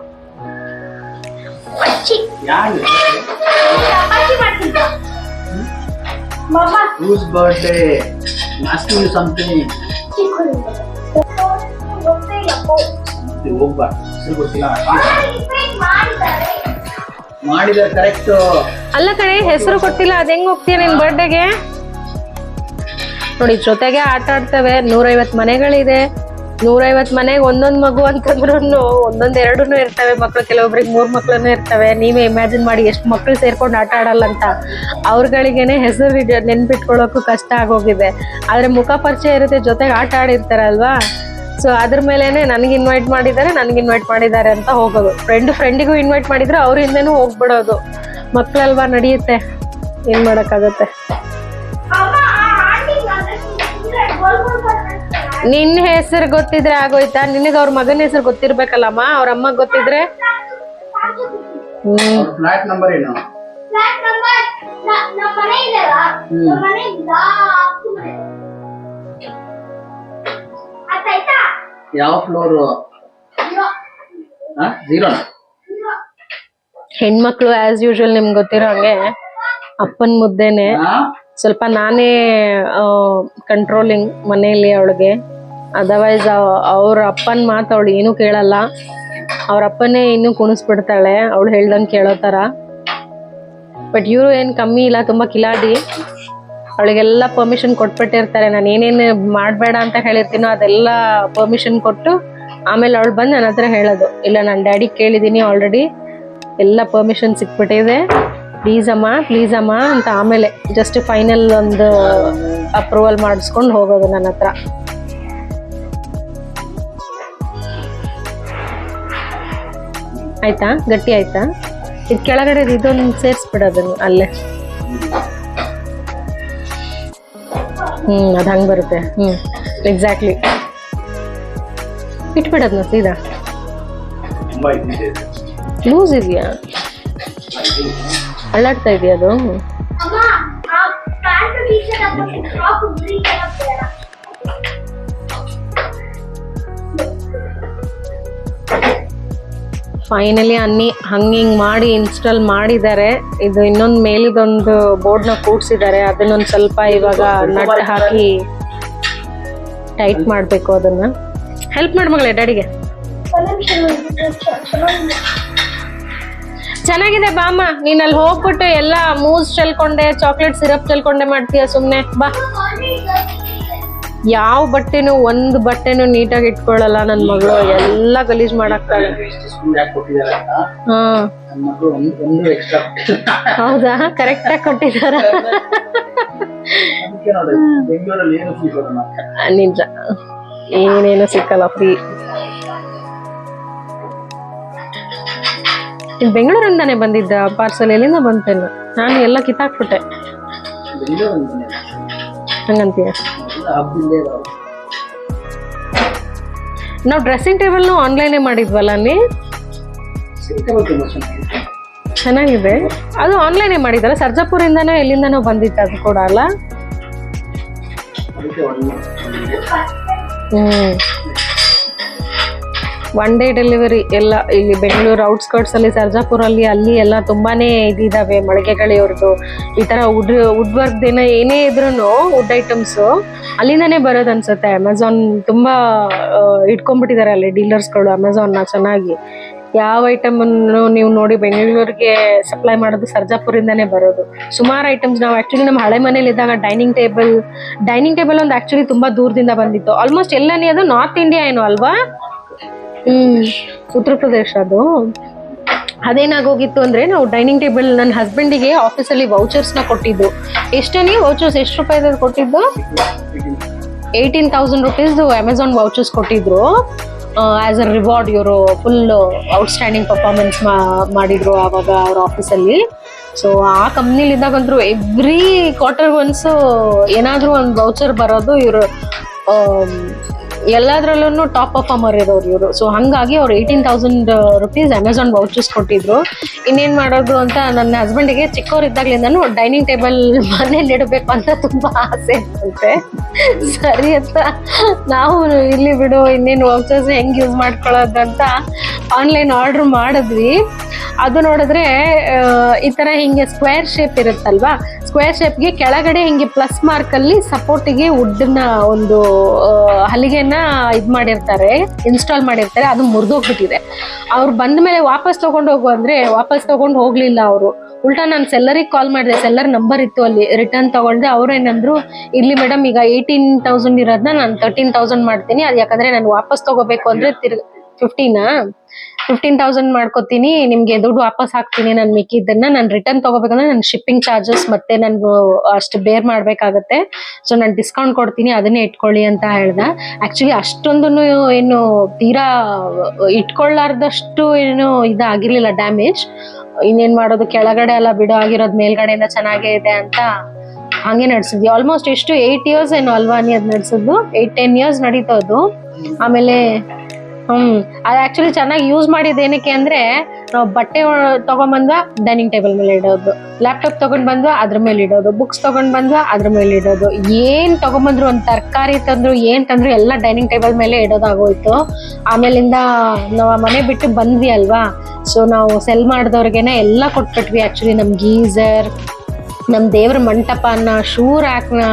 ಅಚ್ಚಿ Whose birthday? I'm asking you something. ಹೆಸರು ಗೊತ್ತಿಲ್ಲ ಕರೆಕ್ಟ್ ಅಲ್ಲ ಕಣೆ ಹೆಸರು ಕೊಟ್ಟಿಲ್ಲ ಅದ್ ಹೆಂಗ್ ಹೋಗ್ತೀಯ ನಿನ್ ಬರ್ಡೇಗೆ ನೋಡಿ ಜೊತೆಗೆ ಆಟ ಆಡ್ತವೆ ನೂರೈವತ್ ಮನೆಗಳಿದೆ. ನೂರೈವತ್ ಮನೆಗೆ ಒಂದೊಂದ್ ಮಗು ಅಂತಂದ್ರೂ ಒಂದೊಂದ್ ಎರಡೂನು ಇರ್ತವೆ ಮಕ್ಳು. ಕೆಲವೊಬ್ರಿಗೆ ಮೂರ್ ಮಕ್ಳನ್ನು ಇರ್ತವೆ. ನೀವೇ ಇಮ್ಯಾಜಿನ್ ಮಾಡಿ ಎಷ್ಟು ಮಕ್ಳು ಸೇರ್ಕೊಂಡು ಆಟ ಆಡಲ್ಲ ಅಂತ. ಅವ್ರಗಳಿಗೇನೆ ಹೆಸರು ನೆನ್ಪಿಟ್ಕೊಳ್ಳೋಕು ಕಷ್ಟ ಆಗೋಗಿದೆ. ಆದ್ರೆ ಮುಖ ಪರಿಚಯ ಇರುತ್ತೆ, ಜೊತೆಗೆ ಆಟ ಆಡಿರ್ತಾರಲ್ವಾ? ಸೊ ಅದ್ರ ಮೇಲೆನೆ ನನಗೆ ಇನ್ವೈಟ್ ಮಾಡಿದ್ದಾರೆ ನನಗೆ ಇನ್ವೈಟ್ ಮಾಡಿದ್ದಾರೆ ಅಂತ ಹೋಗೋದು. ಫ್ರೆಂಡ್ ಫ್ರೆಂಡಿಗೂ ಇನ್ವೈಟ್ ಮಾಡಿದ್ರೆ ಅವ್ರ ಹಿಂದೆನೂ ಹೋಗ್ಬಿಡೋದು. ಮಕ್ಳಲ್ವಾ ನಡೆಯುತ್ತೆ? ಏನ್ ಮಾಡಕ್ಕಾಗತ್ತೆ? ನಿನ್ನ ಹೆಸರು ಗೊತ್ತಿದ್ರೆ ಆಗೋಯ್ತಾ? ನಿನಗ ಅವ್ರ ಮಗನ ಹೆಸರು ಗೊತ್ತಿರ್ಬೇಕಲ್ಲಮ್ಮ? ಅವ್ರ ಅಮ್ಮ ಗೊತ್ತಿದ್ರೆ? ಯಾವ ಫ್ಲೋರ್. ಹೆಣ್ಮಕ್ಳು ಆಸ್ ಯೂಶುವಲ್ ನಿಮ್ಗೆ ಗೊತ್ತಿರೋ ಹಂಗೆ ಅಪ್ಪನ್ ಮುದ್ದೆನೆ. ಸ್ವಲ್ಪ ನಾನೇ ಕಂಟ್ರೋಲಿಂಗ್ ಮನೆಯಲ್ಲಿ ಅವಳಿಗೆ. ಅದರ್ವೈಸ್ ಅವ್ರ ಅಪ್ಪನ ಮಾತು ಅವಳು ಏನೂ ಕೇಳಲ್ಲ. ಅವ್ರ ಅಪ್ಪನೇ ಇನ್ನೂ ಕುಣಿಸ್ಬಿಡ್ತಾಳೆ. ಅವಳು ಹೇಳ್ದಂಗೆ ಕೇಳೋ ಥರ ಬಟ್ ಇವರು ಏನು ಕಮ್ಮಿ ಇಲ್ಲ, ತುಂಬ ಕಿಲಾಡಿ. ಅವಳಿಗೆಲ್ಲ ಪರ್ಮಿಷನ್ ಕೊಟ್ಬಿಟ್ಟಿರ್ತಾರೆ. ನಾನು ಏನೇನು ಮಾಡಬೇಡ ಅಂತ ಹೇಳಿರ್ತೀನೋ ಅದೆಲ್ಲ ಪರ್ಮಿಷನ್ ಕೊಟ್ಟು ಆಮೇಲೆ ಅವಳು ಬಂದು ನನ್ನ ಹತ್ರ ಹೇಳೋದು. ಇಲ್ಲ, ನಾನು ಡ್ಯಾಡಿ ಕೇಳಿದ್ದೀನಿ ಆಲ್ರೆಡಿ ಎಲ್ಲ ಪರ್ಮಿಷನ್ ಸಿಕ್ಬಿಟ್ಟಿದೆ. ಪ್ಲೀಸ್ ಅಮ್ಮ ಪ್ಲೀಸ್ ಅಮ್ಮ ಅಂತ ಆಮೇಲೆ ಜಸ್ಟ್ ಫೈನಲ್ ಒಂದು ಅಪ್ರೂವಲ್ ಮಾಡಿಸ್ಕೊಂಡು ಹೋಗೋದು ನನ್ನ ಹತ್ರ. ಆಯ್ತಾ? ಗಟ್ಟಿ ಆಯ್ತಾ? ಇದು ಕೆಳಗಡೆ ಇದೊಂದು ಸೇರಿಸ್ಬಿಡೋದನ್ನು ಅಲ್ಲೇ. ಹ್ಞೂ ಅದು ಹಂಗೆ ಬರುತ್ತೆ. ಹ್ಞೂ ಎಕ್ಸಾಕ್ಟ್ಲಿ ಇಟ್ಬಿಡೋದ್ನ ಸೀದಾ? ಲೂಸ್ ಇದೆಯಾ? ಅಳ್ಳಾಡ್ತಾ ಇದೆಯಾ ಅದು? ಫೈನಲಿ ಅನ್ನಿ ಹಂಗೆ ಹಿಂಗೆ ಮಾಡಿ ಇನ್ಸ್ಟಾಲ್ ಮಾಡಿದ್ದಾರೆ. ಇದು ಇನ್ನೊಂದು ಮೇಲಿದೊಂದು ಬೋರ್ಡ್ನ ಕೂಡ್ಸಿದ್ದಾರೆ. ಅದನ್ನೊಂದು ಸ್ವಲ್ಪ ಇವಾಗ ನಟ್ ಹಾಕಿ ಟೈಟ್ ಮಾಡಬೇಕು ಅದನ್ನ. ಹೆಲ್ಪ್ ಮಾಡಿ ಮಗಳೇ ಡ್ಯಾಡಿಗೆ ಚೆನ್ನಾಗಿದೆ. ಬಾಮ ಬಾಮ್ಮ. ನೀನ್ ಅಲ್ಲಿ ಹೋಗ್ಬಿಟ್ಟು ಎಲ್ಲ ಮೂಸ್ ಚೆಲ್ಕೊಂಡೆ ಚಾಕ್ಲೇಟ್ ಸಿರಪ್ ಚೆಲ್ಕೊಂಡೆ ಮಾಡ್ತೀಯ ಸುಮ್ನೆ? ಬಾ. ಯಾವ ಬಟ್ಟೆನೂ ಒಂದು ಬಟ್ಟೆನೂ ನೀಟಾಗಿ ಇಟ್ಕೊಳ್ಳಲ್ಲ ನನ್ ಮಗಳು. ಎಲ್ಲ ಗಲೀಜ್ ಮಾಡಾಕ್ತಾಳೆ ಹೌದಾ? ಕರೆಕ್ಟ್ ಆಗಿ ಕೊಟ್ಟಿದಾರ ನಿಜ. ಏನೇನು ಸಿಕ್ಕಲ್ಲ ಫ್ರೀ ಇಲ್ಲಿ ಬೆಂಗಳೂರಿಂದಾನೆ ಬಂದಿದ್ದ ಪಾರ್ಸಲ್ ಎಲ್ಲಿಂದ ಬಂತೇನು ನಾನು ಎಲ್ಲ ಕಿತ್ತಾಕ್ಬಿಟ್ಟೆ. ಹಂಗಂತೀಯ? ನಾವು ಡ್ರೆಸ್ಸಿಂಗ್ ಟೇಬಲ್ನು ಆನ್ಲೈನೇ ಮಾಡಿದ್ವಲ್ಲ ನೀ ಚೆನ್ನಾಗಿದೆ. ಅದು ಆನ್ಲೈನೇ ಮಾಡಿದ್ದಲ್ಲ? ಸರ್ಜಾಪುರಿಂದನೋ ಎಲ್ಲಿಂದನೋ ಬಂದಿತ್ತು ಅದು ಕೂಡ ಅಲ್ಲ? ಹ್ಮ್. ಒನ್ ಡೇ ಡೆಲಿವರಿ ಎಲ್ಲ ಇಲ್ಲಿ ಬೆಂಗಳೂರು ಔಟ್ಸ್ಕರ್ಟ್ಸ್ ಅಲ್ಲಿ ಸರ್ಜಾಪುರಲ್ಲಿ ಅಲ್ಲಿ ಎಲ್ಲ ತುಂಬಾನೇ ಇದಿದಾವೆ ಮಳಿಗೆಗಳು ಇವ್ರದ್ದು ಈ ತರ ವುಡ್ ವುಡ್ ವರ್ಕ್ ಏನೇ ಇದ್ರೂ ವುಡ್ ಐಟಮ್ಸ್ ಅಲ್ಲಿಂದನೇ ಬರೋದು ಅನ್ಸುತ್ತೆ. ಅಮೆಝಾನ್ ತುಂಬಾ ಇಟ್ಕೊಂಡ್ಬಿಟ್ಟಿದ್ದಾರೆ ಅಲ್ಲಿ ಡೀಲರ್ಸ್ಗಳು ಅಮೆಝಾನ್ನ ಚೆನ್ನಾಗಿ. ಯಾವ ಐಟಮ್ ಅನ್ನು ನೀವು ನೋಡಿ ಬೆಂಗಳೂರಿಗೆ ಸಪ್ಲೈ ಮಾಡೋದು ಸರ್ಜಾಪುರಿಂದನೇ ಬರೋದು. ಸುಮಾರು ಐಟಮ್ಸ್ ನಾವು ಆಕ್ಚುಲಿ ನಮ್ಮ ಹಳೆ ಮನೇಲಿ ಇದ್ದಾಗ ಡೈನಿಂಗ್ ಟೇಬಲ್ ಡೈನಿಂಗ್ ಟೇಬಲ್ ಒಂದು ಆಕ್ಚುಲಿ ತುಂಬಾ ದೂರದಿಂದ ಬಂದಿತ್ತು. ಆಲ್ಮೋಸ್ಟ್ ಎಲ್ಲನೇ ಅದು ನಾರ್ತ್ ಇಂಡಿಯಾ ಏನು ಅಲ್ವಾ? ಹ್ಮ್. ಉತ್ತರ ಪ್ರದೇಶ. ಅದು. ಅದೇನಾಗೋಗಿತ್ತು ಅಂದ್ರೆ ನಾವು ಡೈನಿಂಗ್ ಟೇಬಲ್ ನನ್ನ ಹಸ್ಬೆಂಡಿಗೆ ಆಫೀಸಲ್ಲಿ ವೌಚರ್ಸ್ನ ಕೊಟ್ಟಿದ್ದು. ಎಷ್ಟನೇ ವೌಚರ್ಸ್ ಎಷ್ಟು ರೂಪಾಯಿದು ಕೊಟ್ಟಿದ್ದು? Eighteen thousand rupees Amazon vouchers ಕೊಟ್ಟಿದ್ರು. ಆಸ್ ಅ ರಿವಾರ್ಡ್ ಇವರು ಫುಲ್ ಔಟ್ಸ್ಟ್ಯಾಂಡಿಂಗ್ ಪರ್ಫಾರ್ಮೆನ್ಸ್ ಮಾಡಿದ್ರು ಆವಾಗ ಅವ್ರ ಆಫೀಸಲ್ಲಿ ಸೊ ಆ ಕಂಪ್ನಿಲಿ ಇದ್ದಾಗಂತೂ ಎವ್ರಿ ಕ್ವಾರ್ಟರ್ ಒನ್ಸ್ ಏನಾದರೂ ಒಂದು ವೌಚರ್ ಬರೋದು ಇವರು ಎಲ್ಲದ್ರಲ್ಲೂ ಟಾಪ್ ಪರ್ಫಾರ್ಮರ್ ಇರೋರು ಇವರು. ಸೊ ಹಂಗಾಗಿ ಅವ್ರು eighteen thousand rupees Amazon vouchers ಕೊಟ್ಟಿದ್ರು. ಇನ್ನೇನು ಮಾಡೋದು ಅಂತ ನನ್ನ ಹಸ್ಬೆಂಡಿಗೆ ಚಿಕ್ಕವರಿದ್ದಾಗ್ಲಿಂದನು ಡೈನಿಂಗ್ ಟೇಬಲ್ ಮನೇಲಿ ಇಡಬೇಕು ಅಂತ ತುಂಬ ಆಸೆ ಇತ್ತಂತೆ. ಸರಿ ಅಂತ ನಾವು ಇಲ್ಲಿ ಬಿಡು ಇನ್ನೇನು ವೌಚರ್ಸ್ ಹೆಂಗೆ ಯೂಸ್ ಮಾಡ್ಕೊಳ್ಳೋದಂತ ಅಂತ ಆನ್ಲೈನ್ ಆರ್ಡ್ರ್ ಮಾಡಿದ್ವಿ. ಅದು ನೋಡಿದ್ರೆ ಈ ಥರ ಹಿಂಗೆ ಸ್ಕ್ವೇರ್ ಶೇಪ್ ಇರುತ್ತಲ್ವಾ? ಸ್ಕ್ವೇರ್ ಶೇಪ್ಗೆ ಕೆಳಗಡೆ ಹಿಂಗೆ ಪ್ಲಸ್ ಮಾರ್ಕಲ್ಲಿ ಸಪೋರ್ಟಿಗೆ ವುಡ್ಡನ್ನ ಒಂದು ಆ, ಹಲಿಗೆನ ಇದ್ ಮಾಡಿರ್ತಾರೆ ಇನ್ಸ್ಟಾಲ್ ಮಾಡಿರ್ತಾರೆ, ಅದು ಮುರಿದೋಗ್ಬಿಟ್ಟಿದೆ. ಅವ್ರು ಬಂದ ಮೇಲೆ ವಾಪಸ್ ತಗೊಂಡು ಹೋಗು ಅಂದ್ರೆ ವಾಪಸ್ ತಗೊಂಡು ಹೋಗ್ಲಿಲ್ಲ ಅವರು. ಉಲ್ಟಾ ನಾನು ಸೆಲ್ಲರಿಗೆ ಕಾಲ್ ಮಾಡಿದೆ ಸೆಲ್ಲರ್ ನಂಬರ್ ಇತ್ತು ಅಲ್ಲಿ ರಿಟರ್ನ್ ತಗೊಂಡೆ ಅವ್ರು ಏನಂದ್ರು ಇರ್ಲಿ ಮೇಡಮ್ ಈಗ ಏಯ್ಟೀನ್ ತೌಸಂಡ್ ಇರೋದನ್ನ ನಾನು ತರ್ಟೀನ್ ತೌಸಂಡ್ ಮಾಡ್ತೀನಿ, ಅದು ಯಾಕಂದ್ರೆ ನಾನು ವಾಪಸ್ ತಗೋಬೇಕು ಅಂದ್ರೆ ತಿರ್ಗ ಫಿಫ್ಟೀನಾ ಫಿಫ್ಟೀನ್ ತೌಸಂಡ್ ಮಾಡ್ಕೋತೀನಿ, ನಿಮ್ಗೆ ದುಡ್ಡು ವಾಪಸ್ ಹಾಕ್ತೀನಿ ನಾನು ಮಿಕ್ಕಿದ್ದನ್ನ. ನಾನು ರಿಟರ್ನ್ ತಗೋಬೇಕಂದ್ರೆ ನನ್ನ ಶಿಪ್ಪಿಂಗ್ ಚಾರ್ಜಸ್ ಮತ್ತೆ ನಾನು ಅಷ್ಟು ಬೇರ್ ಮಾಡ್ಬೇಕಾಗತ್ತೆ. ಸೊ ನಾನು ಡಿಸ್ಕೌಂಟ್ ಕೊಡ್ತೀನಿ, ಅದನ್ನೇ ಇಟ್ಕೊಳ್ಳಿ ಅಂತ ಹೇಳ್ದ. ಆಕ್ಚುಲಿ ಅಷ್ಟೊಂದು ಏನು ತೀರಾ ಇಟ್ಕೊಳ್ಳಾರ್ದಷ್ಟು ಏನು ಇದಾಗಿರ್ಲಿಲ್ಲ ಡ್ಯಾಮೇಜ್ ಇನ್ನೇನ್ ಮಾಡೋದು, ಕೆಳಗಡೆ ಎಲ್ಲ ಬಿಡೋ, ಆಗಿರೋದು ಮೇಲ್ಗಡೆಯಿಂದ ಚೆನ್ನಾಗೇ ಇದೆ ಅಂತ ಹಂಗೆ ನಡ್ಸಿದ್ವಿ. ಆಲ್ಮೋಸ್ಟ್ ಎಷ್ಟು ಏಟ್ ಇಯರ್ಸ್ ಏನು ಅಲ್ವಾ ನೀ ಅದ್ ನಡ್ಸಿದ್ದು? ಏಟ್ ಟೆನ್ ಇಯರ್ಸ್ ನಡೀತೋದು. ಆಮೇಲೆ ಹ್ಮ್. ಅದು ಆಕ್ಚುಲಿ ಚೆನ್ನಾಗಿ ಯೂಸ್ ಮಾಡಿದ ಏನಕ್ಕೆ ಅಂದ್ರೆ, ನಾವು ಬಟ್ಟೆ ತಗೊಂಬಂದ್ವಾ ಡೈನಿಂಗ್ ಟೇಬಲ್ ಮೇಲೆ ಇಡೋದು. ಲ್ಯಾಪ್ಟಾಪ್ ತಗೊಂಡ್ ಬಂದ್ವಾ ಅದ್ರ ಮೇಲೆ ಇಡೋದು. ಬುಕ್ಸ್ ತಗೊಂಡ್ ಬಂದ್ವಾ ಅದ್ರ ಮೇಲೆ ಇಡೋದು. ಏನ್ ತಗೊಂಡ್ಬಂದ್ರು ಒಂದ್ ತರಕಾರಿ ತಂದ್ರು, ಏನ್ ತಂದ್ರು ಎಲ್ಲ ಡೈನಿಂಗ್ ಟೇಬಲ್ ಮೇಲೆ ಇಡೋದಾಗೋಯ್ತು. ಆಮೇಲಿಂದ ನಾವು ಮನೆ ಬಿಟ್ಟು ಬಂದ್ವಿ ಅಲ್ವಾ? ಸೊ ನಾವು ಸೆಲ್ ಮಾಡಿದವ್ರಿಗೆನೆ ಎಲ್ಲ ಕೊಟ್ಬಿಟ್ವಿ ಆಕ್ಚುಲಿ ನಮ್ ಗೀಸರ್ ನಮ್ ದೇವ್ರ ಮಂಟಪನ ಶೂ ರ್ಯಾಕ್ನ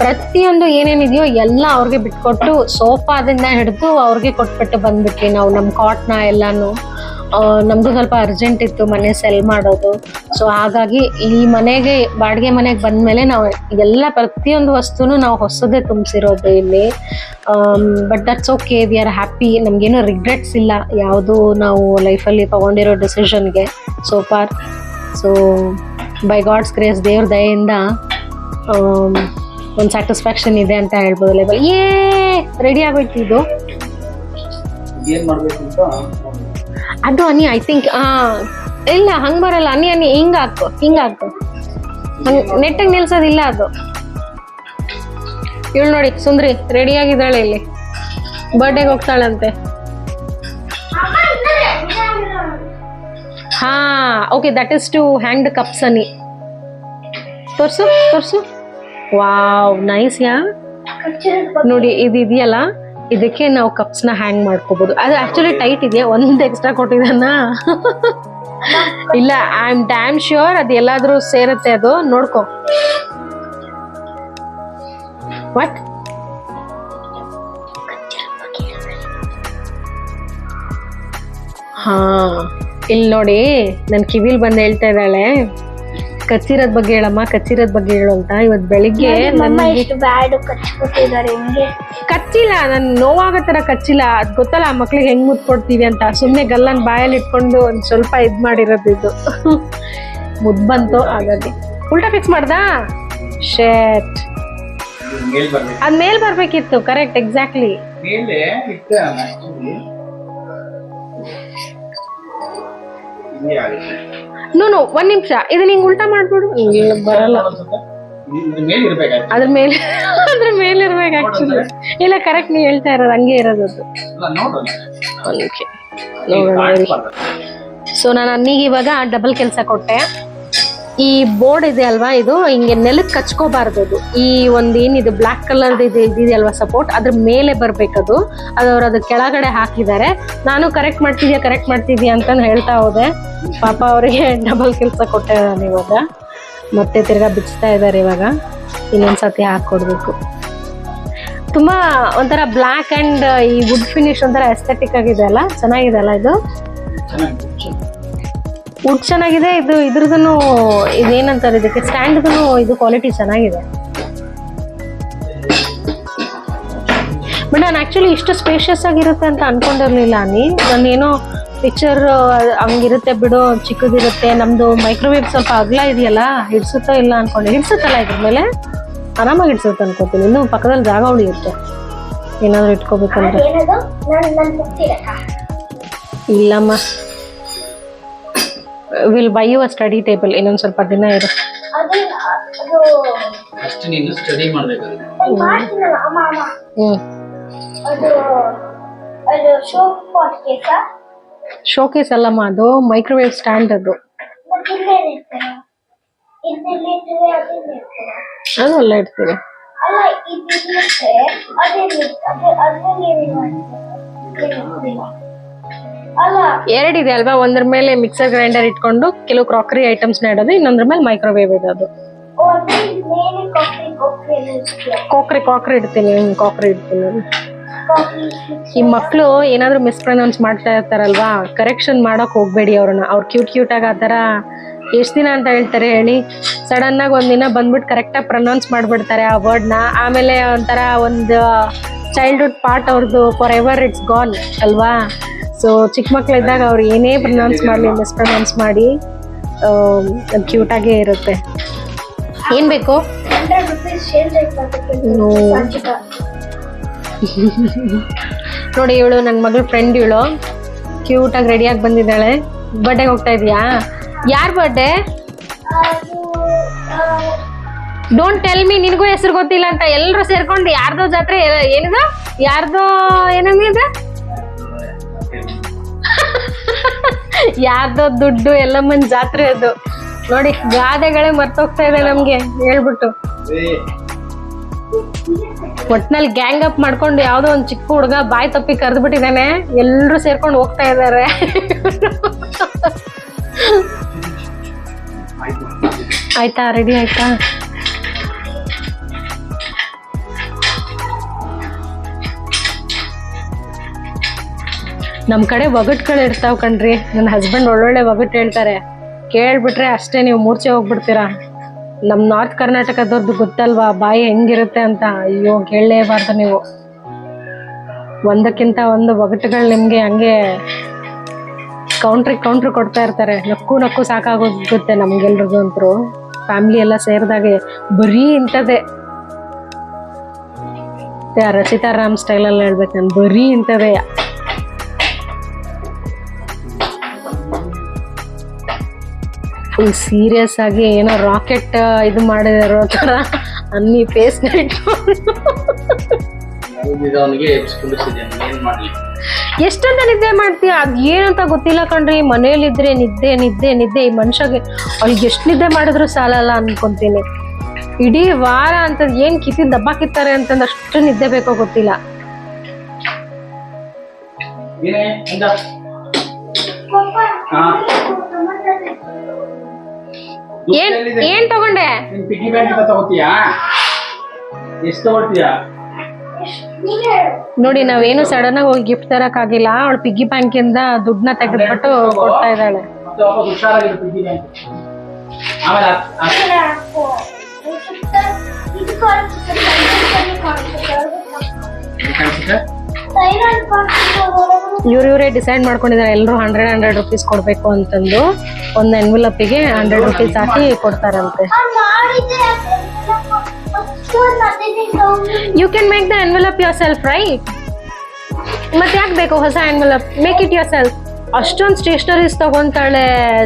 ಪ್ರತಿಯೊಂದು ಏನೇನಿದೆಯೋ ಎಲ್ಲ ಅವ್ರಿಗೆ ಬಿಟ್ಕೊಟ್ಟು ಸೋಫಾದಿಂದ ಹಿಡಿದು ಅವ್ರಿಗೆ ಕೊಟ್ಬಿಟ್ಟು ಬಂದ್ಬಿಟ್ವಿ ನಾವು ನಮ್ಮ ಕಾಟ್ನ ಎಲ್ಲಾನು. ನಮ್ಮದು ಸ್ವಲ್ಪ ಅರ್ಜೆಂಟ್ ಇತ್ತು ಮನೆ ಸೆಲ್ ಮಾಡೋದು. ಸೊ ಹಾಗಾಗಿ ಈ ಮನೆಗೆ, ಬಾಡಿಗೆ ಮನೆಗೆ ಬಂದ್ಮೇಲೆ ನಾವು ಎಲ್ಲ ಪ್ರತಿಯೊಂದು ವಸ್ತುನೂ ನಾವು ಹೊಸದೇ ತುಂಬಿಸಿರೋದು ಇಲ್ಲಿ. But that's okay we are happy ನಮಗೇನು ರಿಗ್ರೆಟ್ಸ್ ಇಲ್ಲ ಯಾವುದು ನಾವು ಲೈಫಲ್ಲಿ ತಗೊಂಡಿರೋ ಡಿಸಿಷನ್ಗೆ so far so by God's grace ದೇವ್ರ ದಯೆಯಿಂದ ಒಂದು ಸ್ಯಾಟಿಸ್ಫ್ಯಾಕ್ಷನ್ ಇದೆ ಅಂತ ಹೇಳ್ಬೋದು ಲೈಬಲ್ ಏ ರೆಡಿ ಆಗೋಯ್ತು ಇದು. ಅದು ಅನಿ ಐ ಥಿಂಕ್ ಇಲ್ಲ ಹಂಗೆ ಬರಲ್ಲ. ಅನಿ ಅನಿ ಹಿಂಗೆ ಹಾಕು ಹಿಂಗೆ ಹಾಕು. ಹಂಗೆ ನೆಟ್ಟಗೆ ನಿಲ್ಸೋದಿಲ್ಲ ಅದು. ಇವಳು ನೋಡಿ ಸುಂದ್ರಿ ರೆಡಿ ಆಗಿದ್ದಾಳೆ ಇಲ್ಲಿ. ಬರ್ಡೇಗೆ ಹೋಗ್ತಾಳಂತೆ. ಹಾ okay that is to hang the cups ಅನಿ ತೋರ್ಸು ತೋರ್ಸು. ವಾವ್ ನೈಸ್ ಯಾ ನೋಡಿ, ಇದು ಇದೆಯಲ್ಲ, ಇದಕ್ಕೆ ನಾವು ಕಪ್ಸ್ನ ಹ್ಯಾಂಗ್ ಮಾಡ್ಕೋಬಹುದು ಅದು ಆಕ್ಚುಲಿ ಟೈಟ್ ಇದೆಯಾ ಒಂದ್ ಎಕ್ಸ್ಟ್ರಾ ಕೊಟ್ಟಿದ್ದಾನ. ಇಲ್ಲ ಐ ಆಮ್ ಡ್ಯಾಮ್ ಶ್ಯೂರ್ ಅದು ಎಲ್ಲಾದ್ರೂ ಸೇರುತ್ತೆ ಅದು, ನೋಡ್ಕೊ. ವಾಟ್ ಹಾ. ಇಲ್ಲಿ ನೋಡಿ ನನ್ನ ಕಿವಿಲ್ ಬಂದು ಹೇಳ್ತಾ ಇದ್ದಾಳೆ. ಕಚ್ಚಿರೋದ್ ಬಗ್ಗೆ ಹೇಳಮ್ಮ ಕಚ್ಚಿರೋದ್ ಬಗ್ಗೆ ಹೇಳು ಅಂತ. ಇವತ್ ಬೆಳಿಗ್ಗೆ ಕಚ್ಚಿಲ್ಲ ನನ್ ನೋವಾಗೋ ತರ ಕಚ್ಚಿಲ್ಲ. ಅದ್ ಗೊತ್ತಲ್ಲ ಆ ಮಕ್ಳಿಗೆ ಹೆಂಗ್ ಮುದ್ ಕೊಡ್ತೀವಿ ಅಂತ. ಸುಮ್ನೆ ಗಲ್ಲನ್ ಬಾಯಲ್ಲಿ ಇಟ್ಕೊಂಡು ಒಂದ್ ಸ್ವಲ್ಪ ಇದ್ ಮಾಡಿರೋದು ಇದು. ಮುದ್ ಬಂತು ಹಾಗಾಗಿ. ಉಲ್ಟಾ ಫಿಕ್ಸ್ ಮಾಡ್ದಾ? ಶೇಟ್ ಇದು ಮೇಲ್ ಬರ್ಬೇಕು. ಅದ್ ಮೇಲ್ ಬರ್ಬೇಕಿತ್ತು ಕರೆಕ್ಟ್ ಎಕ್ಸಾಕ್ಟ್ಲಿ ನೋ ನೋ ಒಂದ್ ನಿಮಿಷ. ಇದನ್ನ ಹಿಂಗ್ ಉಲ್ಟಾ ಮಾಡ್ಬಿಡು. ಇಲ್ಲ ಬರಲ್ಲ. ಅದ್ರ ಮೇಲೆ ಅದ್ರ ಮೇಲೆ ಇರ್ಬೇಕು ಆಕ್ಚುಲಿ ಇಲ್ಲ ಕರೆಕ್ಟ್ ನೀ ಹೇಳ್ತಾ ಇರೋದು ಹಂಗೆ ಇರೋದು ಅದು. ಓಕೆ ಸೊ ನಾನು ಅನ್ನಿಗೆ ಇವಾಗ ಡಬಲ್ ಕೆಲಸ ಕೊಟ್ಟೆ. ಈ ಬೋರ್ಡ್ ಇದೆ ಅಲ್ವಾ ಇದು? ಹಿಂಗೆ ನೆಲಕ್ಕೆ ಕಚ್ಕೋಬಾರ್ದು ಅದು. ಈ ಒಂದು ಏನಿದೆ ಬ್ಲ್ಯಾಕ್ ಕಲರ್ದು ಇದೆ ಅಲ್ವಾ ಸಪೋರ್ಟ್ ಅದ್ರ ಮೇಲೆ ಬರ್ಬೇಕದು. ಅದು ಅವ್ರು ಅದ್ರ ಕೆಳಗಡೆ ಹಾಕಿದ್ದಾರೆ. ನಾನು ಕರೆಕ್ಟ್ ಮಾಡ್ತಿದ್ಯಾ ಕರೆಕ್ಟ್ ಮಾಡ್ತಿದ್ಯಾ ಅಂತ ಹೇಳ್ತಾ ಹೋದೆ. ಪಾಪ ಅವರಿಗೆ ಡಬಲ್ ಕೆಲಸ ಕೊಟ್ಟೆ ನಾನು ಇವಾಗ. ಮತ್ತೆ ತಿರ್ಗಾ ಬಿಚ್ತಾ ಇದ್ದಾರೆ ಇವಾಗ. ಇನ್ನೊಂದ್ಸತಿ ಹಾಕೊಡ್ಬೇಕು. ತುಂಬಾ ಒಂಥರ ಬ್ಲ್ಯಾಕ್ ಅಂಡ್ ಈ ವುಡ್ ಫಿನಿಶ್ ಒಂಥರ ಎಸ್ಥೆಟಿಕ್ ಆಗಿದೆ ಅಲ್ಲ? ಚೆನ್ನಾಗಿದೆ ಅಲ್ಲ ಇದು? ವುಡ್ ಚೆನ್ನಾಗಿದೆ ಇದು ಇದ್ರದ್ದು ಇದೇನಂತಾರೆ ಇದಕ್ಕೆ ಸ್ಟ್ಯಾಂಡ್ಗೂ ಇದು ಕ್ವಾಲಿಟಿ ಚೆನ್ನಾಗಿದೆ. ಬಟ್ ನಾನು ಆ್ಯಕ್ಚುಲಿ ಇಷ್ಟು ಸ್ಪೇಷಿಯಸ್ ಆಗಿರುತ್ತೆ ಅಂತ ಅನ್ಕೊಂಡಿರ್ಲಿಲ್ಲ ನೀ. ಏನೋ ಪಿಕ್ಚರ್ ಹಂಗಿರುತ್ತೆ ಬಿಡು ಚಿಕ್ಕದಿರುತ್ತೆ ನಮ್ಮದು ಮೈಕ್ರೋವೇವ್ ಸ್ವಲ್ಪ ಅಗಲ ಇದೆಯಲ್ಲ ಹಿಡ್ಸುತ್ತೋ ಇಲ್ಲ ಅನ್ಕೊಂಡೆ. ಹಿಡ್ಸುತ್ತಲ್ಲ ಇದ್ರ ಮೇಲೆ? ಆರಾಮಾಗಿ ಹಿಡ್ಸುತ್ತೆ ಅನ್ಕೋತೀನಿ. ಇನ್ನು ಪಕ್ಕದಲ್ಲಿ ಜಾಗ ಉಳಿಯುತ್ತೆ. ಏನಾದರೂ ಇಟ್ಕೋಬೇಕಂದ್ರೆ. ನನ್ ನನ್ ಇಲ್ಲಮ್ಮ. Will buy you a study table ಇನ್ನೊಂದು ಸ್ವಲ್ಪ ದಿನ ಇರು. ನೀನು ಸ್ಟಡಿ ಶೋಕೇಸ್ ಅಲ್ಲಮ್ಮ ಅದು ಮೈಕ್ರೋವೇವ್ ಸ್ಟ್ಯಾಂಡ್ ಅದು ಅದು. ಅಲ್ಲ ಇಡ್ತೀವಿ ಅಲ್ಲ ಎರಡಿದೆ ಅಲ್ವಾ? ಒಂದ್ರ ಮೇಲೆ ಮಿಕ್ಸರ್ ಗ್ರೈಂಡರ್ ಇಟ್ಕೊಂಡು ಕೆಲವು ಕ್ರಾಕರಿ ಐಟಮ್ಸ್ ಇಡೋದು ಇನ್ನೊಂದ್ರ ಮೇಲೆ ಮೈಕ್ರೋವೇವ್ ಇಡೋದು. ಕಾಕ್ರಿ ಕಾಕ್ರಿ ಇಡ್ತೀನಿ ಕಾಕ್ರಿ ಇಡ್ತೀನಿ ಈ ಮಕ್ಕಳು ಏನಾದ್ರೂ ಮಿಸ್ಪ್ರೊನೌನ್ಸ್ ಮಾಡ್ತಾ ಇರ್ತಾರಲ್ವಾ? ಕರೆಕ್ಷನ್ ಮಾಡಕ್ ಹೋಗ್ಬೇಡಿ ಅವ್ರನ್ನ. ಅವ್ರು ಕ್ಯೂಟ್ ಕ್ಯೂಟ್ ಆಗಿ ಆ ಥರ ಎಷ್ಟು ದಿನ ಅಂತ ಹೇಳ್ತಾರೆ ಹೇಳಿ? ಸಡನ್ ಆಗಿ ಒಂದಿನ ಬಂದ್ಬಿಟ್ಟು ಕರೆಕ್ಟಾಗಿ ಪ್ರೊನೌನ್ಸ್ ಮಾಡ್ಬಿಡ್ತಾರೆ ಆ ವರ್ಡ್ನ ಆಮೇಲೆ ಒಂಥರ ಒಂದು ಚೈಲ್ಡ್ಹುಡ್ ಪಾರ್ಟ್ ಅವ್ರದ್ದು ಫಾರ್ ಎವರ್ ಇಟ್ಸ್ ಗಾನ್ ಅಲ್ವಾ? ಸೊ ಚಿಕ್ಕ ಮಕ್ಳಿದ್ದಾಗ ಅವ್ರು ಏನೇ ಪ್ರೊನೌನ್ಸ್ ಮಾಡಲಿ ಮಿಸ್ಪ್ರೊನೌನ್ಸ್ ಮಾಡಿ ಕ್ಯೂಟಾಗೇ ಇರುತ್ತೆ. ಏನು ಬೇಕು? ನೋಡಿ ಇವಳು ನನ್ನ ಮಗಳ ಫ್ರೆಂಡ್ ಇವಳು. ಕ್ಯೂಟಾಗಿ ರೆಡಿಯಾಗಿ ಬಂದಿದ್ದಾಳೆ. ಬರ್ಡೇಗೆ ಹೋಗ್ತಾ ಇದೀಯಾ? ಯಾರ್ ಬರ್ಡೇ ಡೋಂಟ್ ಟೆಲ್ ಮಿ ನಿನಗೂ ಹೆಸರು ಗೊತ್ತಿಲ್ಲ ಅಂತ ಎಲ್ಲರೂ ಸೇರ್ಕೊಂಡು ಯಾರ್ದೋ ಜಾತ್ರೆ ಏನಿದು? ಯಾರ್ದೋ ಏನಂದಿದೆ ಯಾರ್ದೋ ದುಡ್ಡು ಎಲ್ಲಮ್ಮನ್ ಜಾತ್ರೆ ಅದು. ನೋಡಿ ಗಾದೆಗಳೇ ಮರ್ತೋಗ್ತಾ ಇದೆ ನಮ್ಗೆ ಹೇಳ್ಬಿಟ್ಟು. ಒಟ್ನಲ್ಲಿ ಗ್ಯಾಂಗ್ ಅಪ್ ಮಾಡ್ಕೊಂಡು ಯಾವ್ದೋ ಒಂದ್ ಚಿಕ್ಕ ಹುಡುಗ ಬಾಯಿ ತಪ್ಪಿ ಕರೆದು ಬಿಟ್ಟಿದ್ದಾನೆ ಎಲ್ರು ಸೇರ್ಕೊಂಡು ಹೋಗ್ತಾ ಇದಾರೆ ಆಯ್ತಾ. ರೆಡಿ ಆಯ್ತಾ? ನಮ್ ಕಡೆ ಒಗಟ್ಗಳು ಇರ್ತಾವ್ ಕಣ್ರಿ. ನನ್ನ ಹಸ್ಬೆಂಡ್ ಒಳ್ಳೊಳ್ಳೆ ಒಗಟ್ ಹೇಳ್ತಾರೆ. ಕೇಳ್ಬಿಟ್ರೆ ಅಷ್ಟೇ ನೀವು ಮೂರ್ಛೆ ಹೋಗ್ಬಿಡ್ತೀರಾ? ನಮ್ಮ ನಾರ್ತ್ ಕರ್ನಾಟಕದವ್ರದ್ದು ಗೊತ್ತಲ್ವಾ? ಬಾಯಿ ಹೆಂಗಿರುತ್ತೆ ಅಂತ? ಅಯ್ಯೋ, ಕೇಳಲೇಬಾರ್ದು ನೀವು. ಒಂದಕ್ಕಿಂತ ಒಂದು ಒಗಟುಗಳು ನಿಮಗೆ ಹಂಗೆ ಕೌಂಟ್ರಿಗೆ ಕೌಂಟ್ರ್ ಕೊಡ್ತಾ ಇರ್ತಾರೆ. ನಕ್ಕು ನಕ್ಕು ಸಾಕಾಗೋಗುತ್ತೆ ನಮ್ಗೆಲ್ರಿಗೂ ಅಂತರು. ಫ್ಯಾಮಿಲಿ ಎಲ್ಲ ಸೇರಿದಾಗೆ ಬರೀ ಇಂಥದ್ದೇ. ರಚಿತಾ ರಾಮ್ ಸ್ಟೈಲಲ್ಲಿ ಹೇಳ್ಬೇಕು ನಾನು. ಬರೀ ಇಂಥದೇ ಫುಲ್ ಸೀರಿಯಸ್ ಆಗಿ ಏನೋ ರಾಕೆಟ್ ಇದು ಮಾಡಿರೋ ಥರ ಅನ್ನಿ ಫೇಸ್ ಎಷ್ಟಂತ ನಿದ್ದೆ ಮಾಡ್ತೀಯ? ಅದ್ ಏನಂತ ಗೊತ್ತಿಲ್ಲ ಕಣ್ರಿ. ಮನೇಲಿದ್ರೆ ನಿದ್ದೆ ನಿದ್ದೆ ನಿದ್ದೆ. ಈ ಮನುಷ್ಯಗೆ ಅವ್ಳಿಗೆ ಎಷ್ಟು ನಿದ್ದೆ ಮಾಡಿದ್ರು ಸಾಲಲ್ಲ ಅನ್ಕೊಂತೀನಿ. ಇಡೀ ವಾರ ಅಂತ ಏನ್ ಕಿತ್ತಿ ದಬ್ಬ ಕಿತ್ತಾರೆ ಅಂತಂದ್ ಅಷ್ಟು ನಿದ್ದೆ ಬೇಕೋ ಗೊತ್ತಿಲ್ಲ. ಹಾ. ಏನ್ ಏನ್ ತಗೊಂಡೆ? ಪಿಗ್ಗಿ ಬ್ಯಾಂಕ್ ಅಂತ ತಗೋತೀಯಾ? ಎಷ್ಟು ತಗೊಳ್ತೀಯಾ. ನೋಡಿ ನಾವೇನು ಸಡನ್ ಆಗಿ ಹೋಗಿ ಗಿಫ್ಟ್ ತರಕ್ ಆಗಿಲ್ಲ ಅವಳು ಪಿಗ್ಗಿ ಬ್ಯಾಂಕ್ ಇಂದ ದುಡ್ಡನ್ನ ತೆಗೆದ್ಬಿಟ್ಟು ಕೊಡ್ತಾ ಇದ್ದಾಳೆ. ಆಮೇಲೆ ಇವ್ರ ಇವರೇ ಡಿಸೈಡ್ ಮಾಡ್ಕೊಂಡಿದ್ದಾರೆ ಎಲ್ಲರೂ ಹಂಡ್ರೆಡ್ ಹಂಡ್ರೆಡ್ ರುಪೀಸ್ ಕೊಡ್ಬೇಕು ಅಂತಂದು. ಒಂದು ಎನ್ವಿಲಪ್ಪಿಗೆ ಹಂಡ್ರೆಡ್ ರುಪೀಸ್ ಹಾಕಿ ಕೊಡ್ತಾರಂತೆ. You can make the envelope yourself right ಮತ್ತೆ ಯಾಕೆ ಬೇಕು ಹೊಸ envelope make it yourself ಅಷ್ಟೊಂದು ಸ್ಟೇಷನರೀಸ್ ತಗೊಂತಾಳೆ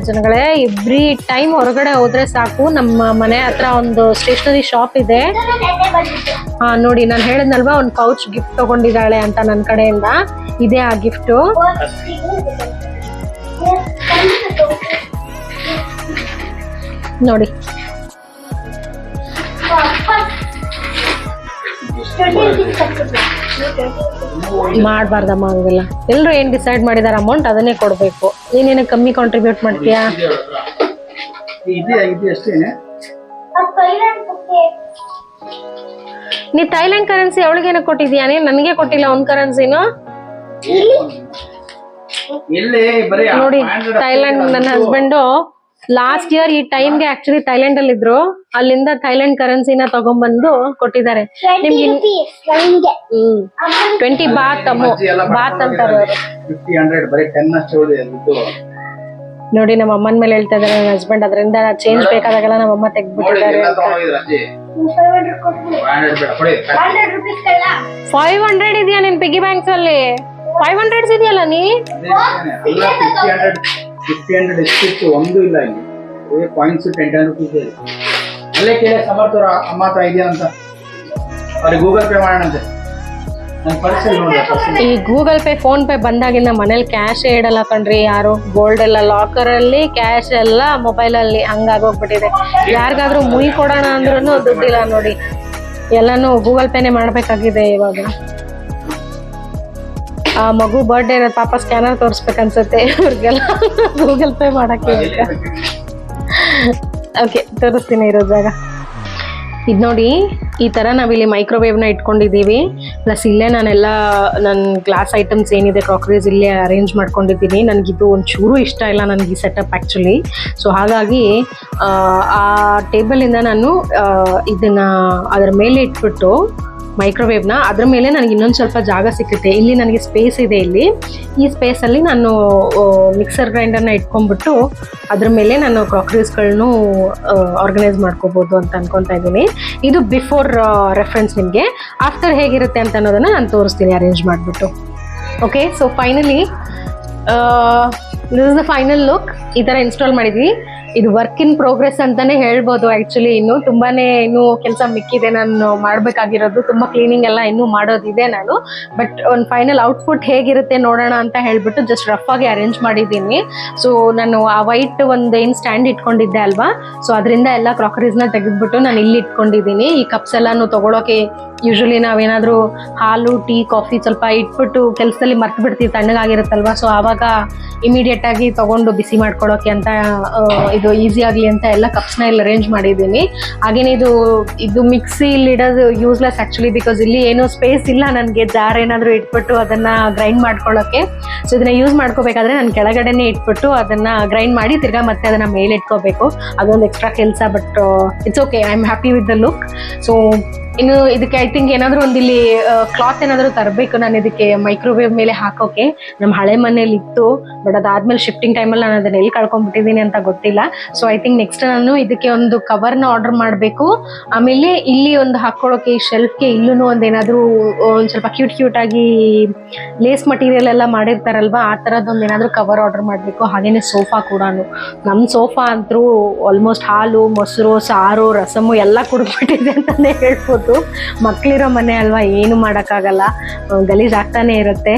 ಜನಗಳೇ. ಎವ್ರಿ ಟೈಮ್ ಹೊರಗಡೆ ಹೋದ್ರೆ ಸಾಕು. ನಮ್ಮ ಮನೆ ಹತ್ರ ಒಂದು ಸ್ಟೇಷನರಿ ಶಾಪ್ ಇದೆ. ಹಾ, ನೋಡಿ, ನಾನು ಹೇಳಿದ್ನಲ್ವಾ, ಒಂದು ಪೌಚ್ ಗಿಫ್ಟ್ ತಗೊಂಡಿದ್ದಾಳೆ ಅಂತ ನನ್ನ ಕಡೆಯಿಂದ. ಇದೆ ಆ ಗಿಫ್ಟು ನೋಡಿ. ಮಾಡಬಾರ್ದಮ್ಮ ಹಂಗೆಲ್ಲ. ಎಲ್ಲರೂ ಏನು ಡಿಸೈಡ್ ಮಾಡಿದಾರೆ ಅಮೌಂಟ್ ಅದನ್ನೇ ಕೊಡಬೇಕು. ನೀನೇನು ಕಮ್ಮಿ ಕಾಂಟ್ರಿಬ್ಯೂಟ್ ಮಾಡ್ತೀಯಾ? ನೀ ಥೈಲ್ಯಾಂಡ್ ಕರೆನ್ಸಿ ಅವಳಿಗೇನು ಕೊಟ್ಟಿದ್ಯಾ? ನೀನು ನನಗೆ ಕೊಟ್ಟಿಲ್ಲ ಒಂದು ಕರೆನ್ಸಿನು ನೋಡಿ ಥೈಲ್ಯಾಂಡ್ ನನ್ನ ಹಸ್ಬೆಂಡು ಲಾಸ್ಟ್ ಇಯರ್ ಈ ಟೈಮ್ಗೆ ಆಕ್ಚುಲಿ ಥೈಲ್ಯಾಂಡ್ ಅಲ್ಲಿ ಇದ್ರು. ಅಲ್ಲಿಂದ ಥೈಲ್ಯಾಂಡ್ ಕರೆನ್ಸಿನ ತಗೊಂಡ್ಬಂದು ಕೊಟ್ಟಿದ್ದಾರೆ. ನಿಮ್ಗೆ ಟ್ವೆಂಟಿ ಬಾತ್ ಅಮ್ಮು ಬಾತ್ ಅಂತಾರೆ ನೋಡಿ ನಮ್ಮ ಅಮ್ಮನ ಮೇಲೆ ಹೇಳ್ತಾ ಇದ್ದಾರೆ ನನ್ನ ಹಸ್ಬೆಂಡ್ ಅದರಿಂದ ಚೇಂಜ್ ಬೇಕಾದಾಗೆಲ್ಲ ನಮ್ಮ ಅಮ್ಮ ತೆಗ್ದ್ಬಿಟ್ಟಿದ್ದಾರೆ. ಫೈವ್ ಹಂಡ್ರೆಡ್ ಇದೆಯಾ ನಿನ್ ಪಿಗ್ಗಿ ಬ್ಯಾಂಕ್ಸ್ ಅಲ್ಲಿ? ಫೈವ್ ಹಂಡ್ರೆಡ್ಸ್ ಇದೆಯಲ್ಲ ನೀ? ಫಿಫ್ಟಿ ಹಂಡ್ರೆಡ್ ಎಷ್ಟು ಒಂದು ಇಲ್ಲ ಇಲ್ಲಿ. ಬರೀ ಪಾಯಿಂಟ್ಸ್ ಟೆನ್ ಟೆನ್ ರುಪೀಸ್ ಇದೆ. ಅಲ್ಲೇ ಕೇಳಿ ಸಮರ್ಥರ ಅಮ್ಮ ಹತ್ರ ಇದೆಯಾ ಅಂತ. ಅವ್ರಿಗೆ ಗೂಗಲ್ ಪೇ ಮಾಡೋಣಂತೆ ಈ ಗೂಗಲ್ ಪೇ ಫೋನ್ ಪೇ ಬಂದಾಗಿಂದ ಮನೇಲಿ ಕ್ಯಾಶ್ ಇಡಲ್ಲ ಕಣ್ರಿ ಯಾರು. ಗೋಲ್ಡ್ ಎಲ್ಲ ಲಾಕರ್ ಅಲ್ಲಿ ಕ್ಯಾಶ್ ಎಲ್ಲ ಮೊಬೈಲ್ ಅಲ್ಲಿ ಹಂಗಾಗೋಗ್ಬಿಟ್ಟಿದೆ. ಯಾರಿಗಾದ್ರೂ ಮುಯ್ ಕೊಡೋಣ ಅಂದ್ರೂ ದುಡ್ಡಿಲ್ಲ ನೋಡಿ. ಎಲ್ಲಾನು ಗೂಗಲ್ ಪೇನೆ ಮಾಡ್ಬೇಕಾಗಿದೆ ಇವಾಗ. ಆ ಮಗು ಬರ್ಡೇ ಪಾಪ ಸ್ಕ್ಯಾನರ್ ತೋರಿಸ್ಬೇಕನ್ಸುತ್ತೆ. ಇವ್ರಿಗೆಲ್ಲ ಗೂಗಲ್ ಪೇ ಮಾಡಕ್ಕೆ ಓಕೆ ತೋರಿಸ್ತೀನಿ ಇರೋ ಜಾಗ ಇದು ನೋಡಿ ಈ ಥರ ನಾವಿಲ್ಲಿ ಮೈಕ್ರೋವೇವ್ನ ಇಟ್ಕೊಂಡಿದ್ದೀವಿ. ಪ್ಲಸ್ ಇಲ್ಲೇ ನಾನೆಲ್ಲ ನನ್ನ ಗ್ಲಾಸ್ ಐಟಮ್ಸ್ ಏನಿದೆ ಕ್ರಾಕರೀಸ್ ಇಲ್ಲೇ ಅರೇಂಜ್ ಮಾಡ್ಕೊಂಡಿದ್ದೀನಿ. ನನಗಿದು ಒಂಚೂರು ಇಷ್ಟ ಇಲ್ಲ ನನಗೆ ಈ ಸೆಟಪ್ ಆ್ಯಕ್ಚುಲಿ ಸೊ ಹಾಗಾಗಿ ಆ ಟೇಬಲಿಂದ ನಾನು ಇದನ್ನು ಅದರ ಮೇಲೆ ಇಟ್ಬಿಟ್ಟು ಮೈಕ್ರೋವೇವ್ನ ಅದ್ರ ಮೇಲೆ ನನಗೆ ಇನ್ನೊಂದು ಸ್ವಲ್ಪ ಜಾಗ ಸಿಕ್ಕುತ್ತೆ. ಇಲ್ಲಿ ನನಗೆ ಸ್ಪೇಸ್ ಇದೆ ಇಲ್ಲಿ. ಈ ಸ್ಪೇಸಲ್ಲಿ ನಾನು ಮಿಕ್ಸರ್ ಗ್ರೈಂಡರ್ನ ಇಟ್ಕೊಂಡ್ಬಿಟ್ಟು ಅದ್ರ ಮೇಲೆ ನಾನು ಕ್ರಾಕರೀಸ್ಗಳನ್ನು ಆರ್ಗನೈಸ್ ಮಾಡ್ಕೋಬೋದು ಅಂತ ಅನ್ಕೊತಾ ಇದ್ದೀನಿ. ಇದು ಬಿಫೋರ್ ರೆಫರೆನ್ಸ್ ನಿಮಗೆ. ಆಫ್ಟರ್ ಹೇಗಿರುತ್ತೆ ಅಂತ ಅನ್ನೋದನ್ನು ನಾನು ತೋರಿಸ್ತೀನಿ ಅರೇಂಜ್ ಮಾಡಿಬಿಟ್ಟು. Okay so finally this is the final look ಈ ಥರ ಇನ್ಸ್ಟಾಲ್ ಮಾಡಿದ್ವಿ. ಇದು ವರ್ಕ್ ಇನ್ ಪ್ರೋಗ್ರೆಸ್ ಅಂತಾನೆ ಹೇಳ್ಬೋದು ಆಕ್ಚುಲಿ ಇನ್ನು ತುಂಬಾನೇ ಇನ್ನು ಕೆಲಸ ಮಿಕ್ಕಿದೆ. ನಾನು ಮಾಡ್ಬೇಕಾಗಿರೋದು, ತುಂಬಾ ಕ್ಲೀನಿಂಗ್ ಎಲ್ಲ ಇನ್ನೂ ಮಾಡೋದಿದೆ ನಾನು. ಬಟ್ ಒಂದು ಫೈನಲ್ ಔಟ್ಪುಟ್ ಹೇಗಿರುತ್ತೆ ನೋಡೋಣ ಅಂತ ಹೇಳ್ಬಿಟ್ಟು ಜಸ್ಟ್ ರಫ್ ಆಗಿ ಅರೇಂಜ್ ಮಾಡಿದ್ದೀನಿ. ಸೊ ನಾನು ಆ ವೈಟ್ ಒಂದು ಏನು ಸ್ಟ್ಯಾಂಡ್ ಇಟ್ಕೊಂಡಿದ್ದೆ ಅಲ್ವಾ? ಸೊ ಅದರಿಂದ ಎಲ್ಲ ಕ್ರಾಕರೀಸ್ನ ತೆಗೆದ್ಬಿಟ್ಟು ನಾನು ಇಲ್ಲಿ ಇಟ್ಕೊಂಡಿದ್ದೀನಿ. ಈ ಕಪ್ಸ್ ಎಲ್ಲಾನು ತಗೊಳೋಕೆ ಯೂಶಲಿ ನಾವೇನಾದರೂ ಹಾಲು, ಟೀ, ಕಾಫಿ ಸ್ವಲ್ಪ ಇಟ್ಬಿಟ್ಟು ಕೆಲಸದಲ್ಲಿ ಮರ್ತು ಬಿಡ್ತೀವಿ, ತಣ್ಣಗಾಗಿರುತ್ತಲ್ವ? ಸೊ ಆವಾಗ ಇಮಿಡಿಯೇಟ್ ಆಗಿ ತಗೊಂಡು ಬಿಸಿ ಮಾಡ್ಕೊಳ್ಳೋಕೆ ಅಂತ ಇದು ಈಸಿ ಆಗಲಿ ಅಂತ ಎಲ್ಲ ಕಪ್ಸ್ನ ಇಲ್ಲಿ ಅರೇಂಜ್ ಮಾಡಿದ್ದೀನಿ. ಹಾಗೇನೆ ಇದು ಇದು ಮಿಕ್ಸಿ ಇಲ್ಲಿ ಇಡೋದು ಯೂಸ್ಲೆಸ್ ಆ್ಯಕ್ಚುಲಿ ಬಿಕಾಸ್ ಇಲ್ಲಿ ಏನೂ ಸ್ಪೇಸ್ ಇಲ್ಲ ನನಗೆ. ಜಾರ್ ಏನಾದರೂ ಇಟ್ಬಿಟ್ಟು ಅದನ್ನು ಗ್ರೈಂಡ್ ಮಾಡ್ಕೊಳ್ಳೋಕ್ಕೆ ಸೊ ಇದನ್ನು ಯೂಸ್ ಮಾಡ್ಕೋಬೇಕಾದ್ರೆ ನಾನು ಕೆಳಗಡೆನೇ ಇಟ್ಬಿಟ್ಟು ಅದನ್ನು ಗ್ರೈಂಡ್ ಮಾಡಿ ತಿರ್ಗಾ ಮತ್ತೆ ಅದನ್ನು ಮೇಲೆ ಇಟ್ಕೋಬೇಕು. ಅದೊಂದು ಎಕ್ಸ್ಟ್ರಾ ಕೆಲಸ but it's okay I am happy with the look so ಇನ್ನು ಇದಕ್ಕೆ ಐ ಥಿಂಕ್ ಏನಾದರೂ ಒಂದು ಇಲ್ಲಿ ಕ್ಲಾತ್ ಏನಾದರೂ ತರಬೇಕು ನಾನು ಇದಕ್ಕೆ ಮೈಕ್ರೋವೇವ್ ಮೇಲೆ ಹಾಕೋಕೆ. ನಮ್ಮ ಹಳೆ ಮನೇಲಿ ಇತ್ತು ಬಟ್ ಅದಾದ್ಮೇಲೆ ಶಿಫ್ಟಿಂಗ್ ಟೈಮಲ್ಲಿ ನಾನು ಅದನ್ನ ಎಲ್ಲಿ ಕಳ್ಕೊಂಡ್ಬಿಟ್ಟಿದ್ದೀನಿ ಅಂತ ಗೊತ್ತಿಲ್ಲ. ಸೊ ಐ ಥಿಂಕ್ ನೆಕ್ಸ್ಟ್ ನಾನು ಇದಕ್ಕೆ ಒಂದು ಕವರ್ನ ಆರ್ಡರ್ ಮಾಡಬೇಕು. ಆಮೇಲೆ ಇಲ್ಲಿ ಒಂದು ಹಾಕೊಳ್ಳೋಕೆ ಶೆಲ್ಫ್ಗೆ ಇಲ್ಲೂ ಒಂದು ಏನಾದರೂ ಒಂದು ಸ್ವಲ್ಪ ಕ್ಯೂಟ್ ಕ್ಯೂಟ್ ಆಗಿ ಲೇಸ್ ಮಟೀರಿಯಲ್ ಎಲ್ಲ ಮಾಡಿರ್ತಾರಲ್ವಾ, ಆ ಥರದ್ದೊಂದು ಏನಾದರೂ ಕವರ್ ಆರ್ಡರ್ ಮಾಡಬೇಕು. ಹಾಗೇನೆ ಸೋಫಾ ಕೂಡ ನಮ್ಮ ಸೋಫಾ ಅಂತೂ ಆಲ್ಮೋಸ್ಟ್ ಹಾಲು, ಮೊಸರು, ಸಾರು, ರಸಮು ಎಲ್ಲ ಕುಡಿದ್ಬಿಟ್ಟಿದೆ ಅಂತಲೇ ಹೇಳ್ಬೋದು. ಮಕ್ಕಳಿರೋ ಮನೆ ಅಲ್ವಾ, ಏನು ಮಾಡೋಕ್ಕಾಗಲ್ಲ. ಗಲೀಜ್ ಆಗ್ತಾನೆ ಇರುತ್ತೆ.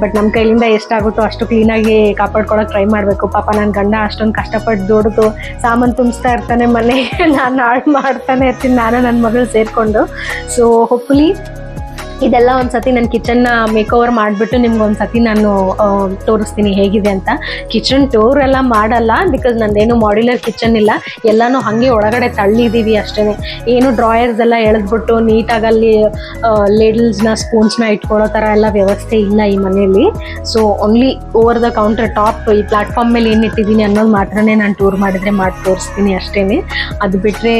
ಬಟ್ ನಮ್ಮ ಕೈಲಿಂದ ಎಷ್ಟಾಗುತ್ತೋ ಅಷ್ಟು ಕ್ಲೀನಾಗಿ ಕಾಪಾಡ್ಕೊಳಕ್ಕೆ ಟ್ರೈ ಮಾಡಬೇಕು. ಪಾಪ ನನ್ನ ಗಂಡ ಅಷ್ಟೊಂದು ಕಷ್ಟಪಟ್ಟು ದುಡಿದು ಸಾಮಾನು ತುಂಬಿಸ್ತಾ ಇರ್ತಾನೆ ಮನೆ. ನಾನು ಹಾಳು ಮಾಡ್ತಾನೆ ಇರ್ತೀನಿ. ನಾನು ನನ್ನ ಮಗಳು ಸೇರಿಕೊಂಡು. ಸೊ ಹೋಪ್ಫುಲಿ ಇದೆಲ್ಲ ಒಂದ್ಸತಿ ನನ್ನ ಕಿಚನ್ನ ಮೇಕ್ ಓವರ್ ಮಾಡಿಬಿಟ್ಟು ನಿಮ್ಗೆ ಒಂದ್ಸತಿ ನಾನು ತೋರಿಸ್ತೀನಿ ಹೇಗಿದೆ ಅಂತ. ಕಿಚನ್ ಟೂರ್ ಎಲ್ಲ ಮಾಡಲ್ಲ ಬಿಕಾಸ್ ನಂದೇನು ಮಾಡ್ಯುಲರ್ ಕಿಚನ್ ಇಲ್ಲ. ಎಲ್ಲನೂ ಹಾಗೆ ಒಳಗಡೆ ತಳ್ಳಿದ್ದೀವಿ ಅಷ್ಟೇ ಏನು ಡ್ರಾಯರ್ಸ್ ಎಲ್ಲ ಎಳೆದ್ಬಿಟ್ಟು ನೀಟಾಗಿ ಅಲ್ಲಿ ಲೇಡಲ್ಸ್ನ ಸ್ಪೂನ್ಸ್ನ ಇಟ್ಕೊಳ್ಳೋ ಥರ ಎಲ್ಲ ವ್ಯವಸ್ಥೆ ಇಲ್ಲ ಈ ಮನೆಯಲ್ಲಿ. So only over the counter top ಈ ಪ್ಲಾಟ್ಫಾರ್ಮ್ ಮೇಲೆ ಏನು ಇಟ್ಟಿದ್ದೀನಿ ಅನ್ನೋದು ಮಾತ್ರನೇ ನಾನು ಟೂರ್ ಮಾಡಿದರೆ ಮಾಡಿ, ತೋರಿಸ್ತೀನಿ ಅಷ್ಟೇ ಅದು ಬಿಟ್ಟರೆ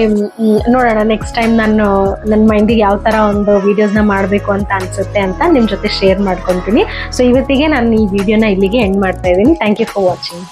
ನೋಡೋಣ ನೆಕ್ಸ್ಟ್ ಟೈಮ್ ನಾನು ನನ್ನ ಮೈಂಡಿಗೆ ಯಾವ ಥರ ಒಂದು ವೀಡಿಯೋಸ್ನ ಮಾಡಬೇಕು ಅಂತ ಅನ್ಸುತ್ತೆ ಅಂತ ನಿಮ್ಮ ಜೊತೆ ಶೇರ್ ಮಾಡ್ಕೊಂತೀನಿ. ಸೊ ಇವತ್ತಿಗೆ ನಾನು ಈ ವಿಡಿಯೋನ ಇಲ್ಲಿಗೆ ಎಂಡ್ ಮಾಡ್ತಾ ಇದ್ದೀನಿ. Thank you for watching